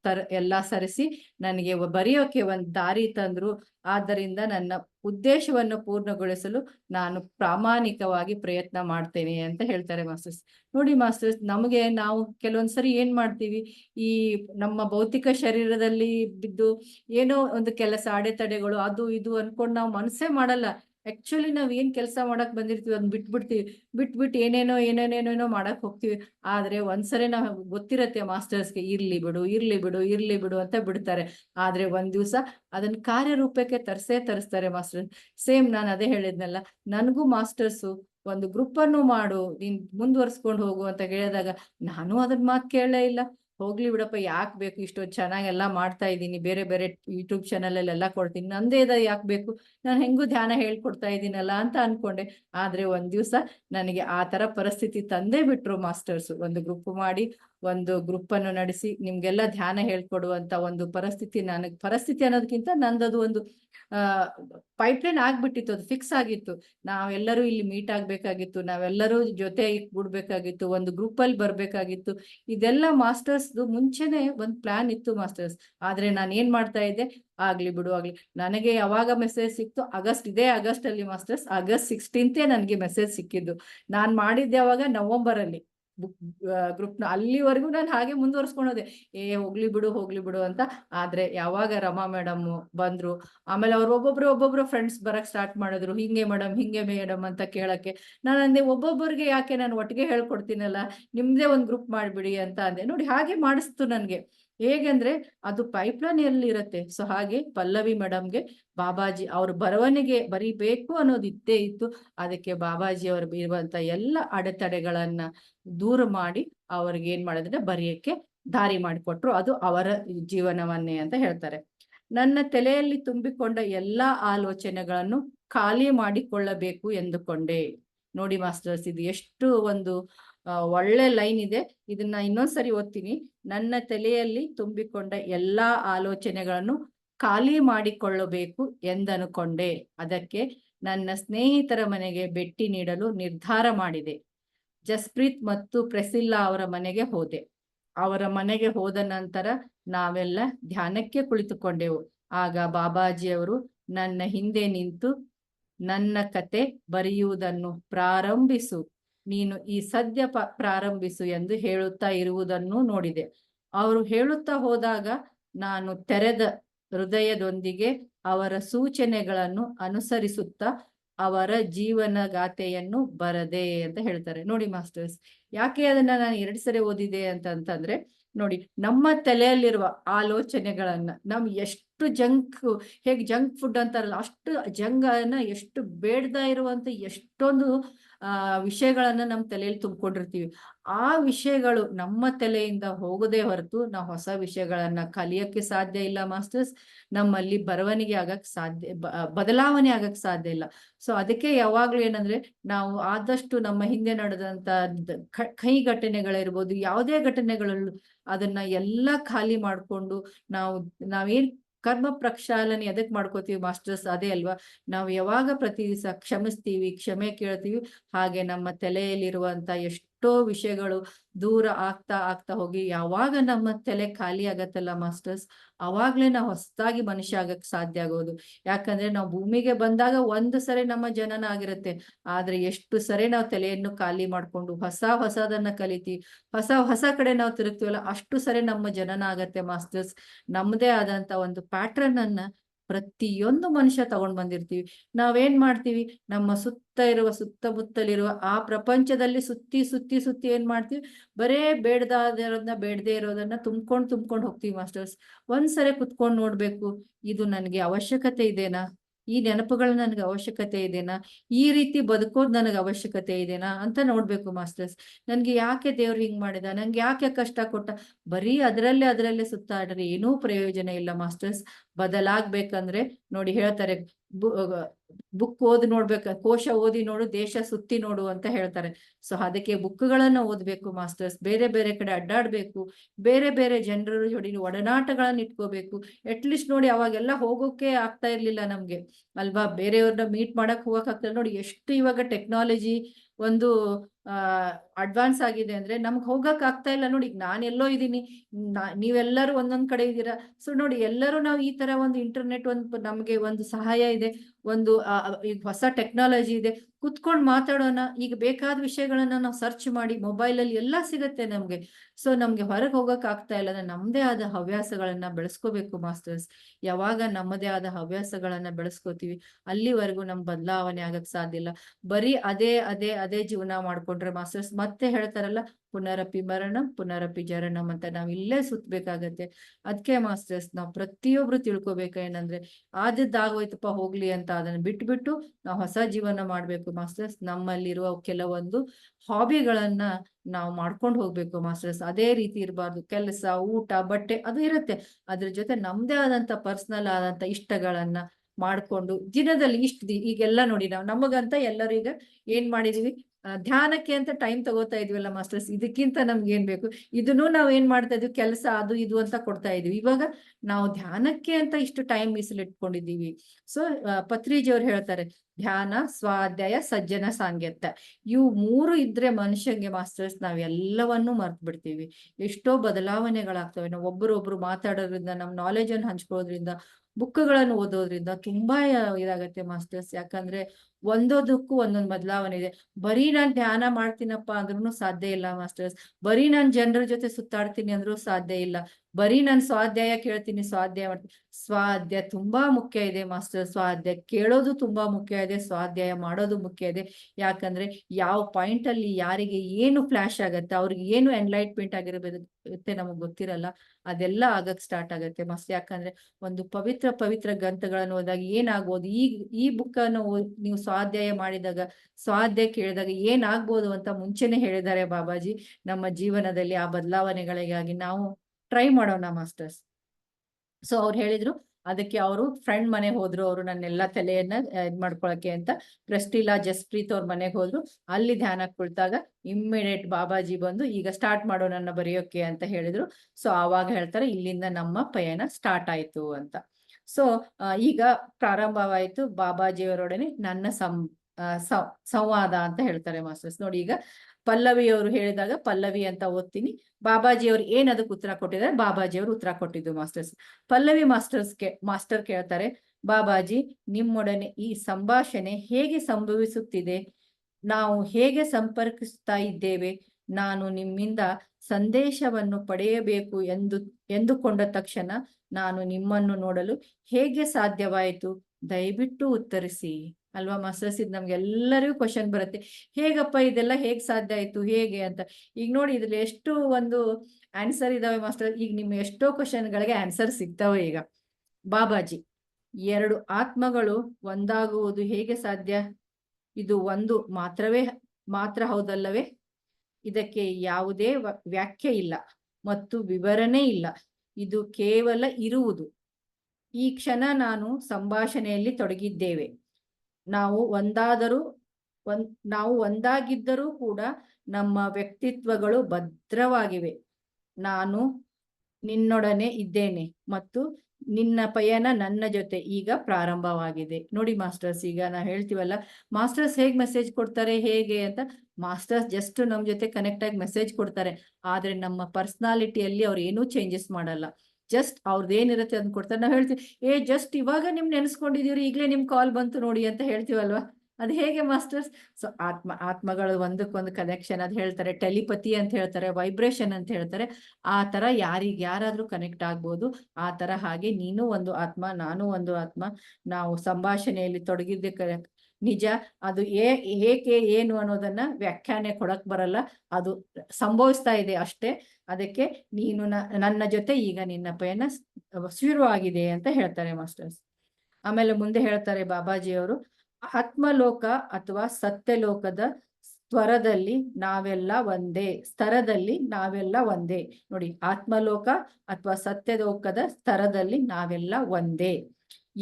ತರ ಎಲ್ಲಾ ಸರಿಸಿ ನನಗೆ ಬರೆಯೋಕೆ ಒಂದ್ ದಾರಿ ತಂದ್ರು. ಆದ್ದರಿಂದ ನನ್ನ ಉದ್ದೇಶವನ್ನು ಪೂರ್ಣಗೊಳಿಸಲು ನಾನು ಪ್ರಾಮಾಣಿಕವಾಗಿ ಪ್ರಯತ್ನ ಮಾಡ್ತೇನೆ ಅಂತ ಹೇಳ್ತಾರೆ ಮಾಸ್ಟರ್ಸ್. ನೋಡಿ ಮಾಸ್ಟರ್ಸ್, ನಮಗೆ ನಾವು ಕೆಲವೊಂದ್ಸರಿ ಏನ್ ಮಾಡ್ತೀವಿ? ಈ ನಮ್ಮ ಭೌತಿಕ ಶರೀರದಲ್ಲಿ ಬಿದ್ದು ಏನೋ ಒಂದು ಕೆಲಸ, ಅಡೆತಡೆಗಳು, ಅದು ಇದು ಅನ್ಕೊಂಡು ನಾವು ಮನಸ್ಸೇ ಮಾಡಲ್ಲ. ಆಕ್ಚುಲಿ ನಾವ್ ಏನ್ ಕೆಲಸ ಮಾಡಕ್ ಬಂದಿರ್ತೀವಿ ಅದನ್ನ ಬಿಟ್ಬಿಡ್ತೀವಿ. ಬಿಟ್ಬಿಟ್ಟು ಏನೇನೋ, ಏನೇನೇನೇನೋ ಮಾಡಕ್ ಹೋಗ್ತೀವಿ. ಆದ್ರೆ ಒಂದ್ಸರಿ ನಾವ್ ಗೊತ್ತಿರತ್ತೆ ಮಾಸ್ಟರ್ಸ್ಗೆ ಇರ್ಲಿ ಬಿಡು ಇರ್ಲಿ ಬಿಡು ಇರ್ಲಿ ಬಿಡು ಅಂತ ಬಿಡ್ತಾರೆ. ಆದ್ರೆ ಒಂದ್ ದಿವ್ಸ ಅದನ್ನ ಕಾರ್ಯರೂಪಕ್ಕೆ ತರ್ಸೇ ತರಿಸ್ತಾರೆ ಮಾಸ್ಟರ್ ಸೇಮ್ ನಾನು ಅದೇ ಹೇಳಿದ್ನಲ್ಲ, ನನ್ಗೂ ಮಾಸ್ಟರ್ಸು ಒಂದು ಗ್ರೂಪ್ ಅನ್ನು ಮಾಡು, ನೀನ್ ಮುಂದುವರ್ಸ್ಕೊಂಡು ಹೋಗು ಅಂತ ಹೇಳಿದಾಗ ನಾನು ಅದನ್ನ ಮಾತು ಕೇಳಲೇ ಇಲ್ಲ. ಹೋಗ್ಲಿ ಬಿಡಪ್ಪ, ಯಾಕೆ ಬೇಕು? ಇಷ್ಟೊಂದು ಚೆನ್ನಾಗೆಲ್ಲ ಮಾಡ್ತಾ ಇದ್ದೀನಿ. ಬೇರೆ ಬೇರೆ ಯೂಟ್ಯೂಬ್ ಚಾನಲ್ ಎಲ್ಲ ಕೊಡ್ತೀನಿ. ನಂದೇ ಇದ ಯಾಕೆ ಬೇಕು? ನಾನು ಹೆಂಗೂ ಧ್ಯಾನ ಹೇಳ್ಕೊಡ್ತಾ ಇದ್ದೀನಲ್ಲ ಅಂತ ಅನ್ಕೊಂಡೆ. ಆದ್ರೆ ಒಂದ್ ದಿವಸ ನನಗೆ ಆ ತರ ಪರಿಸ್ಥಿತಿ ತಂದೇ ಬಿಟ್ರು ಮಾಸ್ಟರ್ಸ್. ಒಂದು ಗ್ರೂಪ್ ಮಾಡಿ ಒಂದು ಗ್ರೂಪ್ ಅನ್ನು ನಡೆಸಿ ನಿಮ್ಗೆಲ್ಲ ಧ್ಯಾನ ಹೇಳ್ಕೊಡುವಂತ ಒಂದು ಪರಿಸ್ಥಿತಿ ನನಗ್, ಪರಿಸ್ಥಿತಿ ಅನ್ನೋದಕ್ಕಿಂತ ನಂದದು ಒಂದು, ಆ ಪೈಪ್ಲೈನ್ ಆಗ್ಬಿಟ್ಟಿತ್ತು, ಅದು ಫಿಕ್ಸ್ ಆಗಿತ್ತು. ನಾವೆಲ್ಲರೂ ಇಲ್ಲಿ ಮೀಟ್ ಆಗ್ಬೇಕಾಗಿತ್ತು, ನಾವೆಲ್ಲರೂ ಜೊತೆ ಬಿಡ್ಬೇಕಾಗಿತ್ತು ಒಂದು ಗ್ರೂಪ್ ಅಲ್ಲಿ ಬರ್ಬೇಕಾಗಿತ್ತು. ಇದೆಲ್ಲ ಮಾಸ್ಟರ್ಸ್ ಮುಂಚೆನೆ ಒಂದ್ ಪ್ಲಾನ್ ಇತ್ತು ಮಾಸ್ಟರ್ಸ್. ಆದ್ರೆ ನಾನು ಏನ್ ಮಾಡ್ತಾ ಇದ್ದೆ? ಆಗ್ಲಿ ಬಿಡು, ಆಗ್ಲಿ. ನನಗೆ ಯಾವಾಗ ಮೆಸೇಜ್ ಸಿಕ್ತು, ಆಗಸ್ಟ್, ಇದೇ ಆಗಸ್ಟ್ ಅಲ್ಲಿ ಮಾಸ್ಟರ್ಸ್, ಆಗಸ್ಟ್ ಸಿಕ್ಸ್ಟೀನ್ತೇ ನನಗೆ ಮೆಸೇಜ್ ಸಿಕ್ಕಿದ್ದು. ನಾನ್ ಮಾಡಿದ್ದೆ ಅವಾಗ ನವೆಂಬರ್ ಅಲ್ಲಿ ಬುಕ್ ಗ್ರೂಪ್ನ ಅಲ್ಲಿವರೆಗೂ ನಾನು ಹಾಗೆ ಮುಂದುವರ್ಸ್ಕೊಂಡೋದೆ ಏ, ಹೋಗ್ಲಿ ಬಿಡು ಹೋಗ್ಲಿ ಬಿಡು ಅಂತ. ಆದ್ರೆ ಯಾವಾಗ ರಮಾ ಮೇಡಮ್ ಬಂದ್ರು, ಆಮೇಲೆ ಅವ್ರು ಒಬ್ಬೊಬ್ರು ಒಬ್ಬೊಬ್ರು ಫ್ರೆಂಡ್ಸ್ ಬರಕ್ ಸ್ಟಾರ್ಟ್ ಮಾಡಿದ್ರು. ಹಿಂಗೆ ಮೇಡಮ್ ಹಿಂಗೆ ಮೇಡಮ್ ಅಂತ ಕೇಳಕ್ಕೆ. ನಾನು ಅಂದೆ, ಒಬ್ಬೊಬ್ಬರಿಗೆ ಯಾಕೆ ನಾನು ಒಟ್ಟಿಗೆ ಹೇಳ್ಕೊಡ್ತೀನಲ್ಲ? ನಿಮ್ದೇ ಒಂದ್ ಗ್ರೂಪ್ ಮಾಡ್ಬಿಡಿ ಅಂತ ಅಂದೆ. ನೋಡಿ, ಹಾಗೆ ಮಾಡಿಸ್ತು ನನ್ಗೆ. ಹೇಗೆಂದ್ರೆ ಅದು ಪೈಪ್ಲೈನ್ ಎಲ್ಲಿ ಇರತ್ತೆ. ಸೊ ಹಾಗೆ ಪಲ್ಲವಿ ಮೇಡಮ್ಗೆ ಬಾಬಾಜಿ ಅವ್ರ ಬರವಣಿಗೆ ಬರಿಬೇಕು ಅನ್ನೋದು ಇದ್ದೇ ಇತ್ತು. ಅದಕ್ಕೆ ಬಾಬಾಜಿ ಅವರು ಇರುವಂತ ಎಲ್ಲ ಅಡೆತಡೆಗಳನ್ನ ದೂರ ಮಾಡಿ ಅವ್ರಿಗೆ ಏನ್ ಮಾಡಿದ್ರೆ ಬರೆಯಕ್ಕೆ ದಾರಿ ಮಾಡಿಕೊಟ್ರು. ಅದು ಅವರ ಜೀವನವನ್ನೇ ಅಂತ ಹೇಳ್ತಾರೆ. ನನ್ನ ತಲೆಯಲ್ಲಿ ತುಂಬಿಕೊಂಡ ಎಲ್ಲಾ ಆಲೋಚನೆಗಳನ್ನು ಖಾಲಿ ಮಾಡಿಕೊಳ್ಳಬೇಕು ಎಂದುಕೊಂಡೆ. ನೋಡಿ ಮಾಸ್ಟರ್ಸ್, ಇದು ಎಷ್ಟು ಒಂದು ಒಳ್ಳೆ ಲೈನ್ ಇದೆ. ಇದನ್ನ ಇನ್ನೊಂದ್ಸರಿ ಓದ್ತೀನಿ. ನನ್ನ ತಲೆಯಲ್ಲಿ ತುಂಬಿಕೊಂಡ ಎಲ್ಲಾ ಆಲೋಚನೆಗಳನ್ನು ಖಾಲಿ ಮಾಡಿಕೊಳ್ಳಬೇಕು ಎಂದನುಕೊಂಡೆ. ಅದಕ್ಕೆ ನನ್ನ ಸ್ನೇಹಿತರ ಮನೆಗೆ ಭೇಟಿ ನೀಡಲು ನಿರ್ಧಾರ ಮಾಡಿದೆ. ಜಸ್ಪ್ರೀತ್ ಮತ್ತು ಪ್ರೆಸಿಲ್ಲಾ ಅವರ ಮನೆಗೆ ಹೋದೆ. ಅವರ ಮನೆಗೆ ಹೋದ ನಂತರ ನಾವೆಲ್ಲ ಧ್ಯಾನಕ್ಕೆ ಕುಳಿತುಕೊಂಡೆವು. ಆಗ ಬಾಬಾಜಿಯವರು ನನ್ನ ಹಿಂದೆ ನಿಂತು ನನ್ನ ಕತೆ ಬರೆಯುವುದನ್ನು ಪ್ರಾರಂಭಿಸು. ನೀನು ಈ ಸದ್ಯ ಪ್ರಾರಂಭಿಸು ಎಂದು ಹೇಳುತ್ತಾ ಇರುವುದನ್ನು ನೋಡಿದೆ. ಅವರು ಹೇಳುತ್ತಾ ಹೋದಾಗ ನಾನು ತೆರೆದ ಹೃದಯದೊಂದಿಗೆ ಅವರ ಸೂಚನೆಗಳನ್ನು ಅನುಸರಿಸುತ್ತಾ ಅವರ ಜೀವನ ಗಾಥೆಯನ್ನು ಬರದೆ ಅಂತ ಹೇಳ್ತಾರೆ. ನೋಡಿ ಮಾಸ್ಟರ್ಸ್, ಯಾಕೆ ಅದನ್ನ ನಾನು ಎರಡು ಸರಿ ಓದಿದೆ ಅಂತ, ಅಂತಂದ್ರೆ ನೋಡಿ ನಮ್ಮ ತಲೆಯಲ್ಲಿರುವ ಆಲೋಚನೆಗಳನ್ನ, ನಮ್ ಎಷ್ಟು ಜಂಕ್, ಹೇಗೆ ಜಂಕ್ ಫುಡ್ ಅಂತಾರಲ್ಲ ಅಷ್ಟು ಜಂಗನ್ನ ಎಷ್ಟು ಬೇಡ್ದ ಇರುವಂತ ಎಷ್ಟೊಂದು ಆ, ವಿಷಯಗಳನ್ನ ನಮ್ಮ ತಲೆಯಲ್ಲಿ ತುಂಬಿಕೊಂಡಿರ್ತೀವಿ. ಆ ವಿಷಯಗಳು ನಮ್ಮ ತಲೆಯಿಂದ ಹೋಗದೆ ಹೊರತು ನಾವು ಹೊಸ ವಿಷಯಗಳನ್ನ ಕಲಿಯಕ್ಕೆ ಸಾಧ್ಯ ಇಲ್ಲ ಮಾಸ್ಟರ್ಸ್. ನಮ್ಮಲ್ಲಿ ಬರವಣಿಗೆ ಆಗಕ್ ಸಾಧ್ಯ ಬದಲಾವಣೆ ಆಗಕ್ ಸಾಧ್ಯ ಇಲ್ಲ. ಸೊ, ಅದಕ್ಕೆ ಯಾವಾಗ್ಲೂ ಏನಂದ್ರೆ ನಾವು ಆದಷ್ಟು ನಮ್ಮ ಹಿಂದೆ ನಡೆದಂತ ಕೈ ಘಟನೆಗಳಿರ್ಬೋದು, ಯಾವುದೇ ಘಟನೆಗಳಲ್ಲೂ ಅದನ್ನ ಎಲ್ಲಾ ಖಾಲಿ ಮಾಡ್ಕೊಂಡು ನಾವು, ನಾವೇನ್ ಕರ್ಮ ಪ್ರಕ್ಷಾಲನೆ ಎದಕ್ ಮಾಡ್ಕೋತೀವಿ ಮಾಸ್ಟರ್ಸ್ ಅದೇ ಅಲ್ವಾ? ನಾವು ಯಾವಾಗ ಪ್ರತಿ ದಿವಸ ಕ್ಷಮಿಸ್ತೀವಿ, ಕ್ಷಮೆ ಕೇಳ್ತೀವಿ, ಹಾಗೆ ನಮ್ಮ ತಲೆಯಲ್ಲಿರುವಂತ ಎಷ್ಟೋ ವಿಷಯಗಳು ದೂರ ಆಗ್ತಾ ಆಗ್ತಾ ಹೋಗಿ, ಯಾವಾಗ ನಮ್ಮ ತಲೆ ಖಾಲಿ ಆಗತ್ತಲ್ಲ ಮಾಸ್ಟರ್ಸ್? ಅವಾಗ್ಲೇ ನಾವು ಹೊಸದಾಗಿ ಮನುಷ್ಯ ಆಗಕ್ ಸಾಧ್ಯ ಆಗೋದು. ಯಾಕಂದ್ರೆ ನಾವು ಭೂಮಿಗೆ ಬಂದಾಗ ಒಂದು ಸರಿ ನಮ್ಮ ಜನನ ಆಗಿರುತ್ತೆ. ಆದ್ರೆ ಎಷ್ಟು ಸರಿ ನಾವು ತಲೆಯನ್ನು ಖಾಲಿ ಮಾಡ್ಕೊಂಡು ಹೊಸ ಹೊಸದನ್ನ ಕಲಿತೀವಿ ಹೊಸ ಹೊಸ ಕಡೆ ನಾವು ತಿರುಗ್ತೀವಲ್ಲ, ಅಷ್ಟು ಸರಿ ನಮ್ಮ ಜನನ ಆಗತ್ತೆ ಮಾಸ್ಟರ್ಸ್. ನಮ್ಮದೇ ಆದಂತ ಒಂದು ಪ್ಯಾಟ್ರನ್ ಅನ್ನ ಪ್ರತಿಯೊಂದು ಮನುಷ್ಯ ತಗೊಂಡ್ ಬಂದಿರ್ತೀವಿ. ನಾವೇನ್ ಮಾಡ್ತೀವಿ? ನಮ್ಮ ಸುತ್ತ ಇರುವ, ಸುತ್ತಮುತ್ತಲಿರುವ, ಆ ಪ್ರಪಂಚದಲ್ಲಿ ಸುತ್ತಿ ಸುತ್ತಿ ಸುತ್ತಿ ಏನ್ ಮಾಡ್ತೀವಿ? ಬರೇ ಬೇಡದಾದಿರೋದನ್ನ ಬೇಡದೇ ಇರೋದನ್ನ ತುಂಬ್ಕೊಂಡ್ ತುಂಬ್ಕೊಂಡ್ ಹೋಗ್ತೀವಿ ಮಾಸ್ಟರ್ಸ್. ಒಂದ್ಸರಿ ಕುತ್ಕೊಂಡ್ ನೋಡ್ಬೇಕು, ಇದು ನನ್ಗೆ ಅವಶ್ಯಕತೆ ಇದೆನಾ? ಈ ನೆನಪುಗಳು ನನಗೆ ಅವಶ್ಯಕತೆ ಇದೆನಾ? ಈ ರೀತಿ ಬದುಕೋದ್ ನನಗೆ ಅವಶ್ಯಕತೆ ಇದೆನಾ? ಅಂತ ನೋಡ್ಬೇಕು ಮಾಸ್ಟರ್ಸ್. ನನ್ಗೆ ಯಾಕೆ ದೇವ್ರು ಹಿಂಗ್ ಮಾಡಿದ? ನಂಗೆ ಯಾಕೆ ಕಷ್ಟ ಕೊಟ್ಟ? ಬರೀ ಅದರಲ್ಲೇ ಅದರಲ್ಲೇ ಸುತ್ತಾಡ್ರೆ. ಏನೂ ಪ್ರಯೋಜನ ಇಲ್ಲ ಮಾಸ್ಟರ್ಸ್. ಬದಲಾಗ್ಬೇಕಂದ್ರೆ ನೋಡಿ ಹೇಳ್ತಾರೆ ಬುಕ್ ಓದಿ ನೋಡ್ಬೇಕ, ಕೋಶ ಓದಿ ನೋಡು, ದೇಶ ಸುತ್ತಿ ನೋಡು ಅಂತ ಹೇಳ್ತಾರೆ. ಸೊ ಅದಕ್ಕೆ ಬುಕ್ಗಳನ್ನ ಓದ್ಬೇಕು ಮಾಸ್ಟರ್ಸ್, ಬೇರೆ ಬೇರೆ ಕಡೆ ಅಡ್ಡಾಡ್ಬೇಕು, ಬೇರೆ ಬೇರೆ ಜನರ ಜೋಡಿ ಒಡನಾಟಗಳನ್ನ ಇಟ್ಕೋಬೇಕು. ಅಟ್ಲೀಸ್ಟ್ ನೋಡಿ ಅವಾಗೆಲ್ಲ ಹೋಗೋಕೆ ಆಗ್ತಾ ಇರ್ಲಿಲ್ಲ ನಮ್ಗೆ. ಅಲ್ವಾ, ಬೇರೆಯವ್ರನ್ನ ಮೀಟ್ ಮಾಡಕ್ ಹೋಗಕ್ ಆಗ್ತಾ ನೋಡಿ ಎಷ್ಟು ಇವಾಗ ಟೆಕ್ನಾಲಜಿ ಒಂದು ಅಡ್ವಾನ್ಸ್ ಆಗಿದೆ ಅಂದ್ರೆ ನಮ್ಗೆ ಹೋಗಕ್ ಆಗ್ತಾ ಇಲ್ಲ ನೋಡಿ, ನಾನು ಎಲ್ಲೋ ಇದ್ದೀನಿ ನೀವೆಲ್ಲರೂ ಒಂದೊಂದ್ ಕಡೆ ಇದ್ದೀರಾ ಸೊ ನೋಡಿ, ಎಲ್ಲರೂ ನಾವು ಈ ತರ ಒಂದು ಇಂಟರ್ನೆಟ್ ಒಂದು ನಮ್ಗೆ ಒಂದು ಸಹಾಯ ಇದೆ, ಒಂದು ಈಗ ಹೊಸ ಟೆಕ್ನಾಲಜಿ ಇದೆ. ಕುತ್ಕೊಂಡು ಮಾತಾಡೋಣ, ಈಗ ಬೇಕಾದ ವಿಷಯಗಳನ್ನ ನಾವು ಸರ್ಚ್ ಮಾಡಿ ಮೊಬೈಲ್ ಅಲ್ಲಿ ಎಲ್ಲಾ ಸಿಗತ್ತೆ ನಮ್ಗೆ. ಸೊ ನಮ್ಗೆ ಹೊರಗೆ ಹೋಗಕ್ ಆಗ್ತಾ ಇಲ್ಲ ಅಂದ್ರೆ ನಮ್ದೇ ಆದ ಹವ್ಯಾಸಗಳನ್ನ ಬೆಳೆಸ್ಕೋಬೇಕು ಮಾಸ್ಟರ್ಸ್. ಯಾವಾಗ ನಮ್ಮದೇ ಆದ ಹವ್ಯಾಸಗಳನ್ನ ಬೆಳೆಸ್ಕೋತೀವಿ, ಅಲ್ಲಿವರೆಗೂ ನಮ್ ಬದಲಾವಣೆ ಆಗಕ್ ಸಾಧ್ಯ ಇಲ್ಲ. ಬರೀ ಅದೇ ಅದೇ ಅದೇ ಜೀವನ ಮಾಸ್ಟರ್ಸ್ ಮತ್ತೆ ಹೇಳ್ತಾರಲ್ಲ ಪುನರಪಿ ಮರಣಂ ಪುನರಪಿ ಜರಣಂ ಅಂತ ನಾವ್ ಇಲ್ಲೇ ಸುತ್ತಬೇಕಾಗತ್ತೆ ಅದಕ್ಕೆ ಮಾಸ್ಟರ್ಸ್ ನಾವು ಪ್ರತಿಯೊಬ್ರು ತಿಳ್ಕೊಬೇಕ ಏನಂದ್ರೆ ಆದದ್ದಾಗೋಯ್ತಪ್ಪ ಹೋಗ್ಲಿ ಅಂತ ಅದನ್ನ ಬಿಟ್ಬಿಟ್ಟು ನಾವು ಹೊಸ ಜೀವನ ಮಾಡ್ಬೇಕು ಮಾಸ್ಟರ್ಸ್. ನಮ್ಮಲ್ಲಿರುವ ಕೆಲವೊಂದು ಹಾಬಿಗಳನ್ನ ನಾವು ಮಾಡ್ಕೊಂಡು ಹೋಗ್ಬೇಕು ಮಾಸ್ಟರ್ಸ್. ಅದೇ ರೀತಿ ಇರಬಾರ್ದು. ಕೆಲಸ, ಊಟ, ಬಟ್ಟೆ ಅದು ಇರುತ್ತೆ. ಅದ್ರ ಜೊತೆ ನಮ್ದೇ ಆದಂತ ಪರ್ಸನಲ್ ಆದಂತ ಇಷ್ಟಗಳನ್ನ ಮಾಡ್ಕೊಂಡು ದಿನದಲ್ಲಿ ಇಷ್ಟ ಈಗೆಲ್ಲ ನೋಡಿ ನಾವು ನಮಗಂತ ಎಲ್ಲರೂ ಈಗ ಏನ್ ಮಾಡಿದೀವಿ? ಧ್ಯಾನಕ್ಕೆ ಅಂತ ಟೈಮ್ ತಗೋತಾ ಇದೀವಲ್ಲ ಮಾಸ್ಟರ್ಸ್ ಇದಕ್ಕಿಂತ ನಮ್ಗೆ ಏನ್ ಬೇಕು? ಇದನ್ನು ನಾವ್ ಏನ್ ಮಾಡ್ತಾ ಇದೀವಿ? ಕೆಲಸ ಅದು ಇದು ಅಂತ ಕೊಡ್ತಾ ಇದೀವಿ. ಇವಾಗ ನಾವು ಧ್ಯಾನಕ್ಕೆ ಅಂತ ಇಷ್ಟು ಟೈಮ್ ಮೀಸಲಿಟ್ಕೊಂಡಿದೀವಿ ಸೊ ಪತ್ರಿಜಿಯವ್ರು ಹೇಳ್ತಾರೆ, ಧ್ಯಾನ, ಸ್ವಾಧ್ಯಾಯ, ಸಜ್ಜನ ಸಾಂಗತ್ಯ ಇವು ಮೂರು ಇದ್ರೆ ಮನುಷ್ಯಂಗೆ ಮಾಸ್ಟರ್ಸ್ ನಾವ್ ಎಲ್ಲವನ್ನೂ ಮರ್ತ್ ಬಿಡ್ತೀವಿ. ಎಷ್ಟೋ ಬದಲಾವಣೆಗಳಾಗ್ತವೆ. ನಾವು ಒಬ್ಬರೊಬ್ರು ಮಾತಾಡೋದ್ರಿಂದ, ನಮ್ ನಾಲೆಜ್ ಅನ್ನು ಹಂಚ್ಕೊಳೋದ್ರಿಂದ ಬುಕ್ಗಳನ್ನು ಓದೋದ್ರಿಂದ ತುಂಬಾ ಇದಾಗತ್ತೆ ಮಾಸ್ಟರ್ಸ್ ಯಾಕಂದ್ರೆ ಒಂದೊಂದಕ್ಕೂ ಒಂದೊಂದು ಬದಲಾವಣೆ ಇದೆ. ಬರೀ ನಾನ್ ಧ್ಯಾನ ಮಾಡ್ತೀನಪ್ಪ ಅಂದ್ರೂ ಸಾಧ್ಯ ಇಲ್ಲ, ಮಾಸ್ಟರ್ಸ್. ಬರೀ ನಾನ್ ಜನರ ಜೊತೆ ಸುತ್ತಾಡ್ತೀನಿ ಅಂದ್ರೂ ಸಾಧ್ಯ ಇಲ್ಲ. ಬರೀ ನಾನ್ ಸ್ವಾಧ್ಯಾಯ ಕೇಳ್ತೀನಿ ಸ್ವಾಧ್ಯಾಯ ಮಾಡ್ತೀನಿ. ಸ್ವಾಧ್ಯಾಯ ತುಂಬಾ ಮುಖ್ಯ ಇದೆ, ಮಾಸ್ಟರ್. ಸ್ವಾಧ್ಯಾಯ ಕೇಳೋದು ತುಂಬಾ ಮುಖ್ಯ ಇದೆ, ಸ್ವಾಧ್ಯಾಯ ಮಾಡೋದು ಮುಖ್ಯ ಇದೆ. ಯಾಕಂದ್ರೆ ಯಾವ ಪಾಯಿಂಟ್ ಅಲ್ಲಿ ಯಾರಿಗೆ ಏನು ಫ್ಲಾಶ್ ಆಗತ್ತೆ, ಅವ್ರಿಗೆ ಏನು ಎನ್ಲೈಟ್ಮೆಂಟ್ ಆಗಿರಬೇಕು ನಮಗ್ ಗೊತ್ತಿರಲ್ಲ. ಅದೆಲ್ಲ ಆಗಕ್ ಸ್ಟಾರ್ಟ್ ಆಗತ್ತೆ, ಮಾಸ್ಟರ್. ಯಾಕಂದ್ರೆ ಒಂದು ಪವಿತ್ರ ಪವಿತ್ರ ಗ್ರಂಥಗಳನ್ನು ಓದಿದಾಗ ಏನಾಗ್ಬೋದು? ಈ ಈ ಬುಕ್ ಅನ್ನು ನೀವು ಸ್ವಾಧ್ಯಾಯ ಮಾಡಿದಾಗ ಸ್ವಾಧ್ಯಾಯ ಕೇಳಿದಾಗ ಏನಾಗ್ಬೋದು ಅಂತ ಮುಂಚೆನೆ ಹೇಳಿದ್ದಾರೆ ಬಾಬಾಜಿ. ನಮ್ಮ ಜೀವನದಲ್ಲಿ ಆ ಬದಲಾವಣೆಗಳಿಗಾಗಿ ನಾವು ಟ್ರೈ ಮಾಡೋಣ ಮಾಸ್ಟರ್ಸ್ ಸೊ ಅವ್ರು ಹೇಳಿದ್ರು, ಅದಕ್ಕೆ ಅವರು ಫ್ರೆಂಡ್ ಮನೆ ಹೋದ್ರು, ಅವರು ನನ್ನೆಲ್ಲ ತಲೆಯನ್ನ ಇದ್ ಮಾಡ್ಕೊಳಕ್ಕೆ ಅಂತ ಪ್ರೆಸ್ಟಿಲಾ ಜಸ್ಪ್ರೀತ್ ಅವ್ರ ಮನೆಗೆ ಹೋದ್ರು. ಅಲ್ಲಿ ಧ್ಯಾನ ಕುಳಿತಾಗ ಇಮ್ಮಿಡಿಯೇಟ್ ಬಾಬಾಜಿ ಬಂದು, ಈಗ ಸ್ಟಾರ್ಟ್ ಮಾಡೋ ನನ್ನ ಬರೆಯೋಕೆ, ಅಂತ ಹೇಳಿದ್ರು. ಸೊ ಆವಾಗ ಹೇಳ್ತಾರೆ, ಇಲ್ಲಿಂದ ನಮ್ಮ ಪಯಣ ಸ್ಟಾರ್ಟ್ ಆಯ್ತು, ಅಂತ. ಸೊ ಈಗ ಪ್ರಾರಂಭವಾಯ್ತು ಬಾಬಾಜಿಯವರೊಡನೆ ನನ್ನ ಸಂ ಸಂವಾದ ಅಂತ ಹೇಳ್ತಾರೆ ಮಾಸ್ಟರ್ಸ್. ನೋಡಿ ಈಗ ಪಲ್ಲವಿ ಅವರು ಹೇಳಿದಾಗ ಪಲ್ಲವಿ ಅಂತ ಓದ್ತೀನಿ. ಬಾಬಾಜಿ ಅವ್ರು ಏನ್ ಅದಕ್ಕೆ ಉತ್ತರ ಕೊಟ್ಟಿದ್ದಾರೆ? ಬಾಬಾಜಿ ಅವರು ಉತ್ತರ ಕೊಟ್ಟಿದ್ದು ಮಾಸ್ಟರ್ಸ್. ಪಲ್ಲವಿ ಮಾಸ್ಟರ್ಸ್ ಕೆ ಮಾಸ್ಟರ್ ಕೇಳ್ತಾರೆ, ಬಾಬಾಜಿ, ನಿಮ್ಮೊಡನೆ ಈ ಸಂಭಾಷಣೆ ಹೇಗೆ ಸಂಭವಿಸುತ್ತಿದೆ? ನಾವು ಹೇಗೆ ಸಂಪರ್ಕಿಸ್ತಾ ಇದ್ದೇವೆ? ನಾನು ನಿಮ್ಮಿಂದ ಸಂದೇಶವನ್ನು ಪಡೆಯಬೇಕು ಎಂದು, ಎಂದುಕೊಂಡ ತಕ್ಷಣ ನಾನು ನಿಮ್ಮನ್ನು ನೋಡಲು ಹೇಗೆ ಸಾಧ್ಯವಾಯಿತು? ದಯವಿಟ್ಟು ಉತ್ತರಿಸಿ. ಅಲ್ವಾ ಮಾಸ್ಟರ್ಸ್ ಇದು ನಮ್ಗೆಲ್ಲರಿಗೂ ಕ್ವಶನ್ ಬರುತ್ತೆ. ಹೇಗಪ್ಪ ಇದೆಲ್ಲ ಹೇಗೆ ಸಾಧ್ಯ ಆಯ್ತು? ಹೇಗೆ ಅಂತ. ಈಗ ನೋಡಿ, ಇದ್ರಲ್ಲಿ ಎಷ್ಟು ಒಂದು ಆನ್ಸರ್ ಇದಾವೆ ಮಾಸ್ಟರ್. ಈಗ ನಿಮ್ಮ ಎಷ್ಟೋ ಕ್ವಶನ್ಗಳಿಗೆ ಆನ್ಸರ್ ಸಿಗ್ತಾವೆ ಈಗ. ಬಾಬಾಜಿ, ಎರಡು ಆತ್ಮಗಳು ಒಂದಾಗುವುದು ಹೇಗೆ ಸಾಧ್ಯ? ಇದು ಒಂದು ಮಾತ್ರವೇ, ಮಾತ್ರ ಹೌದಲ್ಲವೇ? ಇದಕ್ಕೆ ಯಾವುದೇ ವ್ಯಾಖ್ಯೆ ಇಲ್ಲ ಮತ್ತು ವಿವರಣೆ ಇಲ್ಲ. ಇದು ಕೇವಲ ಇರುವುದು. ಈ ಕ್ಷಣ ನಾನು ಸಂಭಾಷಣೆಯಲ್ಲಿ ತೊಡಗಿದ್ದೇವೆ. ನಾವು ಒಂದಾದರೂ, ಒಂದ್, ನಾವು ಒಂದಾಗಿದ್ದರೂ ಕೂಡ ನಮ್ಮ ವ್ಯಕ್ತಿತ್ವಗಳು ಭದ್ರವಾಗಿವೆ. ನಾನು ನಿನ್ನೊಡನೆ ಇದ್ದೇನೆ ಮತ್ತು ನಿನ್ನ ಪಯಣ ನನ್ನ ಜೊತೆ ಈಗ ಪ್ರಾರಂಭವಾಗಿದೆ. ನೋಡಿ ಮಾಸ್ಟರ್ಸ್, ಈಗ ನಾವು ಹೇಳ್ತೀವಲ್ಲ, ಮಾಸ್ಟರ್ಸ್ ಹೇಗ್ ಮೆಸೇಜ್ ಕೊಡ್ತಾರೆ, ಹೇಗೆ ಅಂತ? ಮಾಸ್ಟರ್ಸ್ ಜಸ್ಟ್ ನಮ್ ಜೊತೆ ಕನೆಕ್ಟ್ ಆಗಿ ಮೆಸೇಜ್ ಕೊಡ್ತಾರೆ. ಆದ್ರೆ ನಮ್ಮ ಪರ್ಸನಾಲಿಟಿಯಲ್ಲಿ ಅವ್ರು ಏನೂ ಚೇಂಜಸ್ ಮಾಡಲ್ಲ. ಜಸ್ಟ್ ಅವ್ರದ್ದು ಏನಿರುತ್ತೆ ಅದನ್ನ ಕೊಡ್ತಾರೆ. ನಾವು ಹೇಳ್ತೀವಿ, ಏ ಜಸ್ಟ್ ಇವಾಗ ನಿಮ್ ನೆನೆಸ್ಕೊಂಡಿದೀವ್ರಿ ಈಗಲೇ ನಿಮ್ ಕಾಲ್ ಬಂತು ನೋಡಿ ಅಂತ ಹೇಳ್ತೀವಲ್ವಾ? ಅದು ಹೇಗೆ ಮಾಸ್ಟರ್ಸ್? ಸೊ ಆತ್ಮ, ಆತ್ಮಗಳು ಒಂದಕ್ಕೊಂದು ಕನೆಕ್ಷನ್ ಅದ್ ಹೇಳ್ತಾರೆ ಟೆಲಿಪತಿ ಅಂತ ಹೇಳ್ತಾರೆ ವೈಬ್ರೇಷನ್ ಅಂತ ಹೇಳ್ತಾರೆ. ಆ ತರ ಯಾರಿಗ್, ಯಾರಾದ್ರೂ ಕನೆಕ್ಟ್ ಆಗ್ಬೋದು. ಆ ತರ ಹಾಗೆ ನೀನು ಒಂದು ಆತ್ಮ, ನಾನು ಒಂದು ಆತ್ಮ. ನಾವು ಸಂಭಾಷಣೆಯಲ್ಲಿ ತೊಡಗಿದ್ದೆ ನಿಜ. ಅದು ಏ, ಏಕೆ, ಏನು ಅನ್ನೋದನ್ನ ವ್ಯಾಖ್ಯಾನೆ ಕೊಡಕ್ ಬರಲ್ಲ. ಅದು ಸಂಭವಿಸ್ತಾ ಇದೆ ಅಷ್ಟೇ. ಅದಕ್ಕೆ ನೀನು ನನ್ನ ಜೊತೆ ಈಗ ನಿನ್ನ ಪಯಣ ಶುರುವಾಗಿದೆ ಅಂತ ಹೇಳ್ತಾರೆ ಮಾಸ್ಟರ್ಸ್. ಆಮೇಲೆ ಮುಂದೆ ಹೇಳ್ತಾರೆ ಬಾಬಾಜಿಯವರು ಆತ್ಮಲೋಕ ಅಥವಾ ಸತ್ಯಲೋಕದ ಸ್ವರದಲ್ಲಿ ನಾವೆಲ್ಲ ಒಂದೇ, ಸ್ತರದಲ್ಲಿ ನಾವೆಲ್ಲ ಒಂದೇ. ನೋಡಿ, ಆತ್ಮಲೋಕ ಅಥವಾ ಸತ್ಯಲೋಕದ ಸ್ತರದಲ್ಲಿ ನಾವೆಲ್ಲ ಒಂದೇ.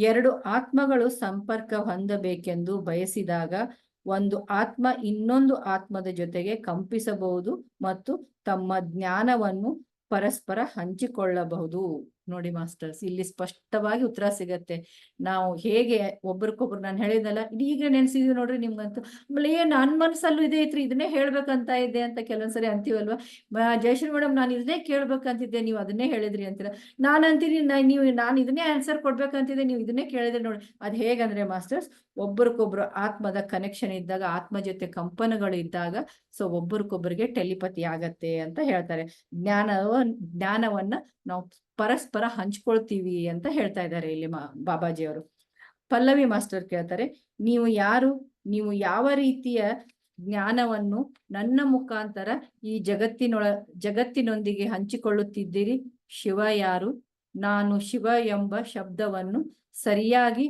ಎರಡು ಆತ್ಮಗಳು ಸಂಪರ್ಕ ಹೊಂದಬೇಕೆಂದು ಬಯಸಿದಾಗ ಒಂದು ಆತ್ಮ ಇನ್ನೊಂದು ಆತ್ಮದ ಜೊತೆಗೆ ಕಂಪಿಸಬಹುದು ಮತ್ತು ತಮ್ಮ ಜ್ಞಾನವನ್ನು ಪರಸ್ಪರ ಹಂಚಿಕೊಳ್ಳಬಹುದು. ನೋಡಿ ಮಾಸ್ಟರ್ಸ್, ಇಲ್ಲಿ ಸ್ಪಷ್ಟವಾಗಿ ಉತ್ತರ ಸಿಗತ್ತೆ. ನಾವು ಹೇಗೆ ಒಬ್ರಿಗೊಬ್ರು ನಾನು ಹೇಳಿದ್ನಲ್ಲ ಈಗ ನೆನ್ಸಿದ್ವಿ ನೋಡ್ರಿ ನಿಮ್ಗಂತೂ. ಆಮೇಲೆ, ಏ ನನ್ನ ಮನಸ್ಸಲ್ಲೂ ಇದೇ ಐತ್ರಿ, ಇದನ್ನೇ ಹೇಳ್ಬೇಕಂತ ಇದೆ ಅಂತ ಕೆಲವೊಂದ್ಸರಿ ಅಂತೀವಲ್ವಾ? ಜಯಶ್ರೀ ಮೇಡಮ್, ನಾನು ಇದನ್ನೇ ಕೇಳ್ಬೇಕಂತಿದ್ದೆ, ನೀವು ಅದನ್ನೇ ಹೇಳಿದ್ರಿ ಅಂತೀರ? ನಾನು ಅಂತೀನಿ ನೀವು, ನಾನು ಇದನ್ನೇ ಆನ್ಸರ್ ಕೊಡ್ಬೇಕಂತಿದ್ದೆ, ನೀವು ಇದನ್ನೇ ಕೇಳಿದ್ರಿ ನೋಡಿ. ಅದ್ ಹೇಗಂದ್ರೆ ಮಾಸ್ಟರ್ಸ್, ಒಬ್ರಿಗೊಬ್ರು ಆತ್ಮದ ಕನೆಕ್ಷನ್ ಇದ್ದಾಗ, ಆತ್ಮ ಜೊತೆ ಕಂಪನಗಳು ಇದ್ದಾಗ ಸೊ ಒಬ್ರಿಗೊಬ್ರಿಗೆ ಟೆಲಿಪತಿ ಆಗತ್ತೆ ಅಂತ ಹೇಳ್ತಾರೆ. ಜ್ಞಾನವ ಜ್ಞಾನವನ್ನ ನಾವು ಪರಸ್ಪರ ಹಂಚ್ಕೊಳ್ತೀವಿ ಅಂತ ಹೇಳ್ತಾ ಇದ್ದಾರೆ ಇಲ್ಲಿ ಬಾಬಾಜಿ ಅವರು ಪಲ್ಲವಿ ಮಾಸ್ಟರ್ ಕೇಳ್ತಾರೆ, ನೀವು ಯಾರು? ನೀವು ಯಾವ ರೀತಿಯ ಜ್ಞಾನವನ್ನು ನನ್ನ ಮುಖಾಂತರ ಈ ಜಗತ್ತಿನೊಳ, ಜಗತ್ತಿನೊಂದಿಗೆ ಹಂಚಿಕೊಳ್ಳುತ್ತಿದ್ದೀರಿ? ಶಿವ ಯಾರು? ನಾನು ಶಿವ ಎಂಬ ಶಬ್ದವನ್ನು ಸರಿಯಾಗಿ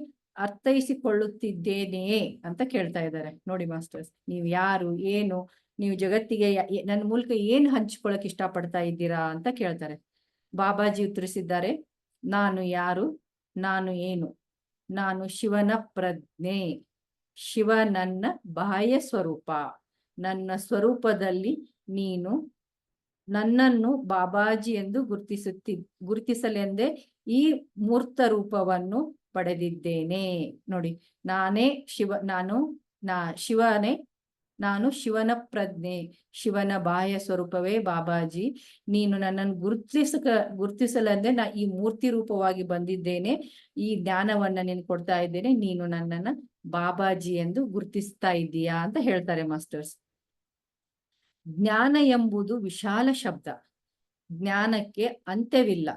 ಅರ್ಥೈಸಿಕೊಳ್ಳುತ್ತಿದ್ದೇನೆ ಅಂತ ಕೇಳ್ತಾ ಇದ್ದಾರೆ. ನೋಡಿ ಮಾಸ್ಟರ್ಸ್, ನೀವು ಯಾರು? ಏನು? ನೀವು ಜಗತ್ತಿಗೆ ನನ್ನ ಮೂಲಕ ಏನ್ ಹಂಚ್ಕೊಳಕ್ ಇಷ್ಟಪಡ್ತಾ ಇದ್ದೀರಾ? ಅಂತ ಕೇಳ್ತಾರೆ. ಬಾಬಾಜಿ ಉತ್ತರಿಸಿದ್ದಾರೆ, ನಾನು ಯಾರು? ನಾನು ಏನು? ನಾನು ಶಿವನ ಪ್ರಜ್ಞೆ. ಶಿವ ನನ್ನ ಬಾಹ್ಯ ಸ್ವರೂಪ. ನನ್ನ ಸ್ವರೂಪದಲ್ಲಿ ನೀನು ನನ್ನನ್ನು ಬಾಬಾಜಿ ಎಂದು ಗುರುತಿಸುತ್ತಿ, ಗುರುತಿಸಲೆಂದೇ ಈ ಮೂರ್ತ ರೂಪವನ್ನು ಪಡೆದಿದ್ದೇನೆ. ನೋಡಿ, ನಾನೇ ಶಿವ, ನಾನು ನಾ, ಶಿವನೇ ನಾನು ಶಿವನ ಪ್ರಜ್ಞೆ, ಶಿವನ ಬಾಹ್ಯ ಸ್ವರೂಪವೇ ಬಾಬಾಜಿ. ನೀನು ನನ್ನನ್ನು ಗುರುತಿಸಕ, ಗುರುತಿಸಲಂದೆ ನಾ ಈ ಮೂರ್ತಿ ರೂಪವಾಗಿ ಬಂದಿದ್ದೇನೆ. ಈ ಜ್ಞಾನವನ್ನ ನೀನು ಕೊಡ್ತಾ ಇದ್ದೇನೆ. ನೀನು ನನ್ನನ್ನ ಬಾಬಾಜಿ ಎಂದು ಗುರುತಿಸ್ತಾ ಇದ್ದೀಯಾ ಅಂತ ಹೇಳ್ತಾರೆ ಮಾಸ್ಟರ್ಸ್. ಜ್ಞಾನ ಎಂಬುದು ವಿಶಾಲ ಶಬ್ದ. ಜ್ಞಾನಕ್ಕೆ ಅಂತ್ಯವಿಲ್ಲ.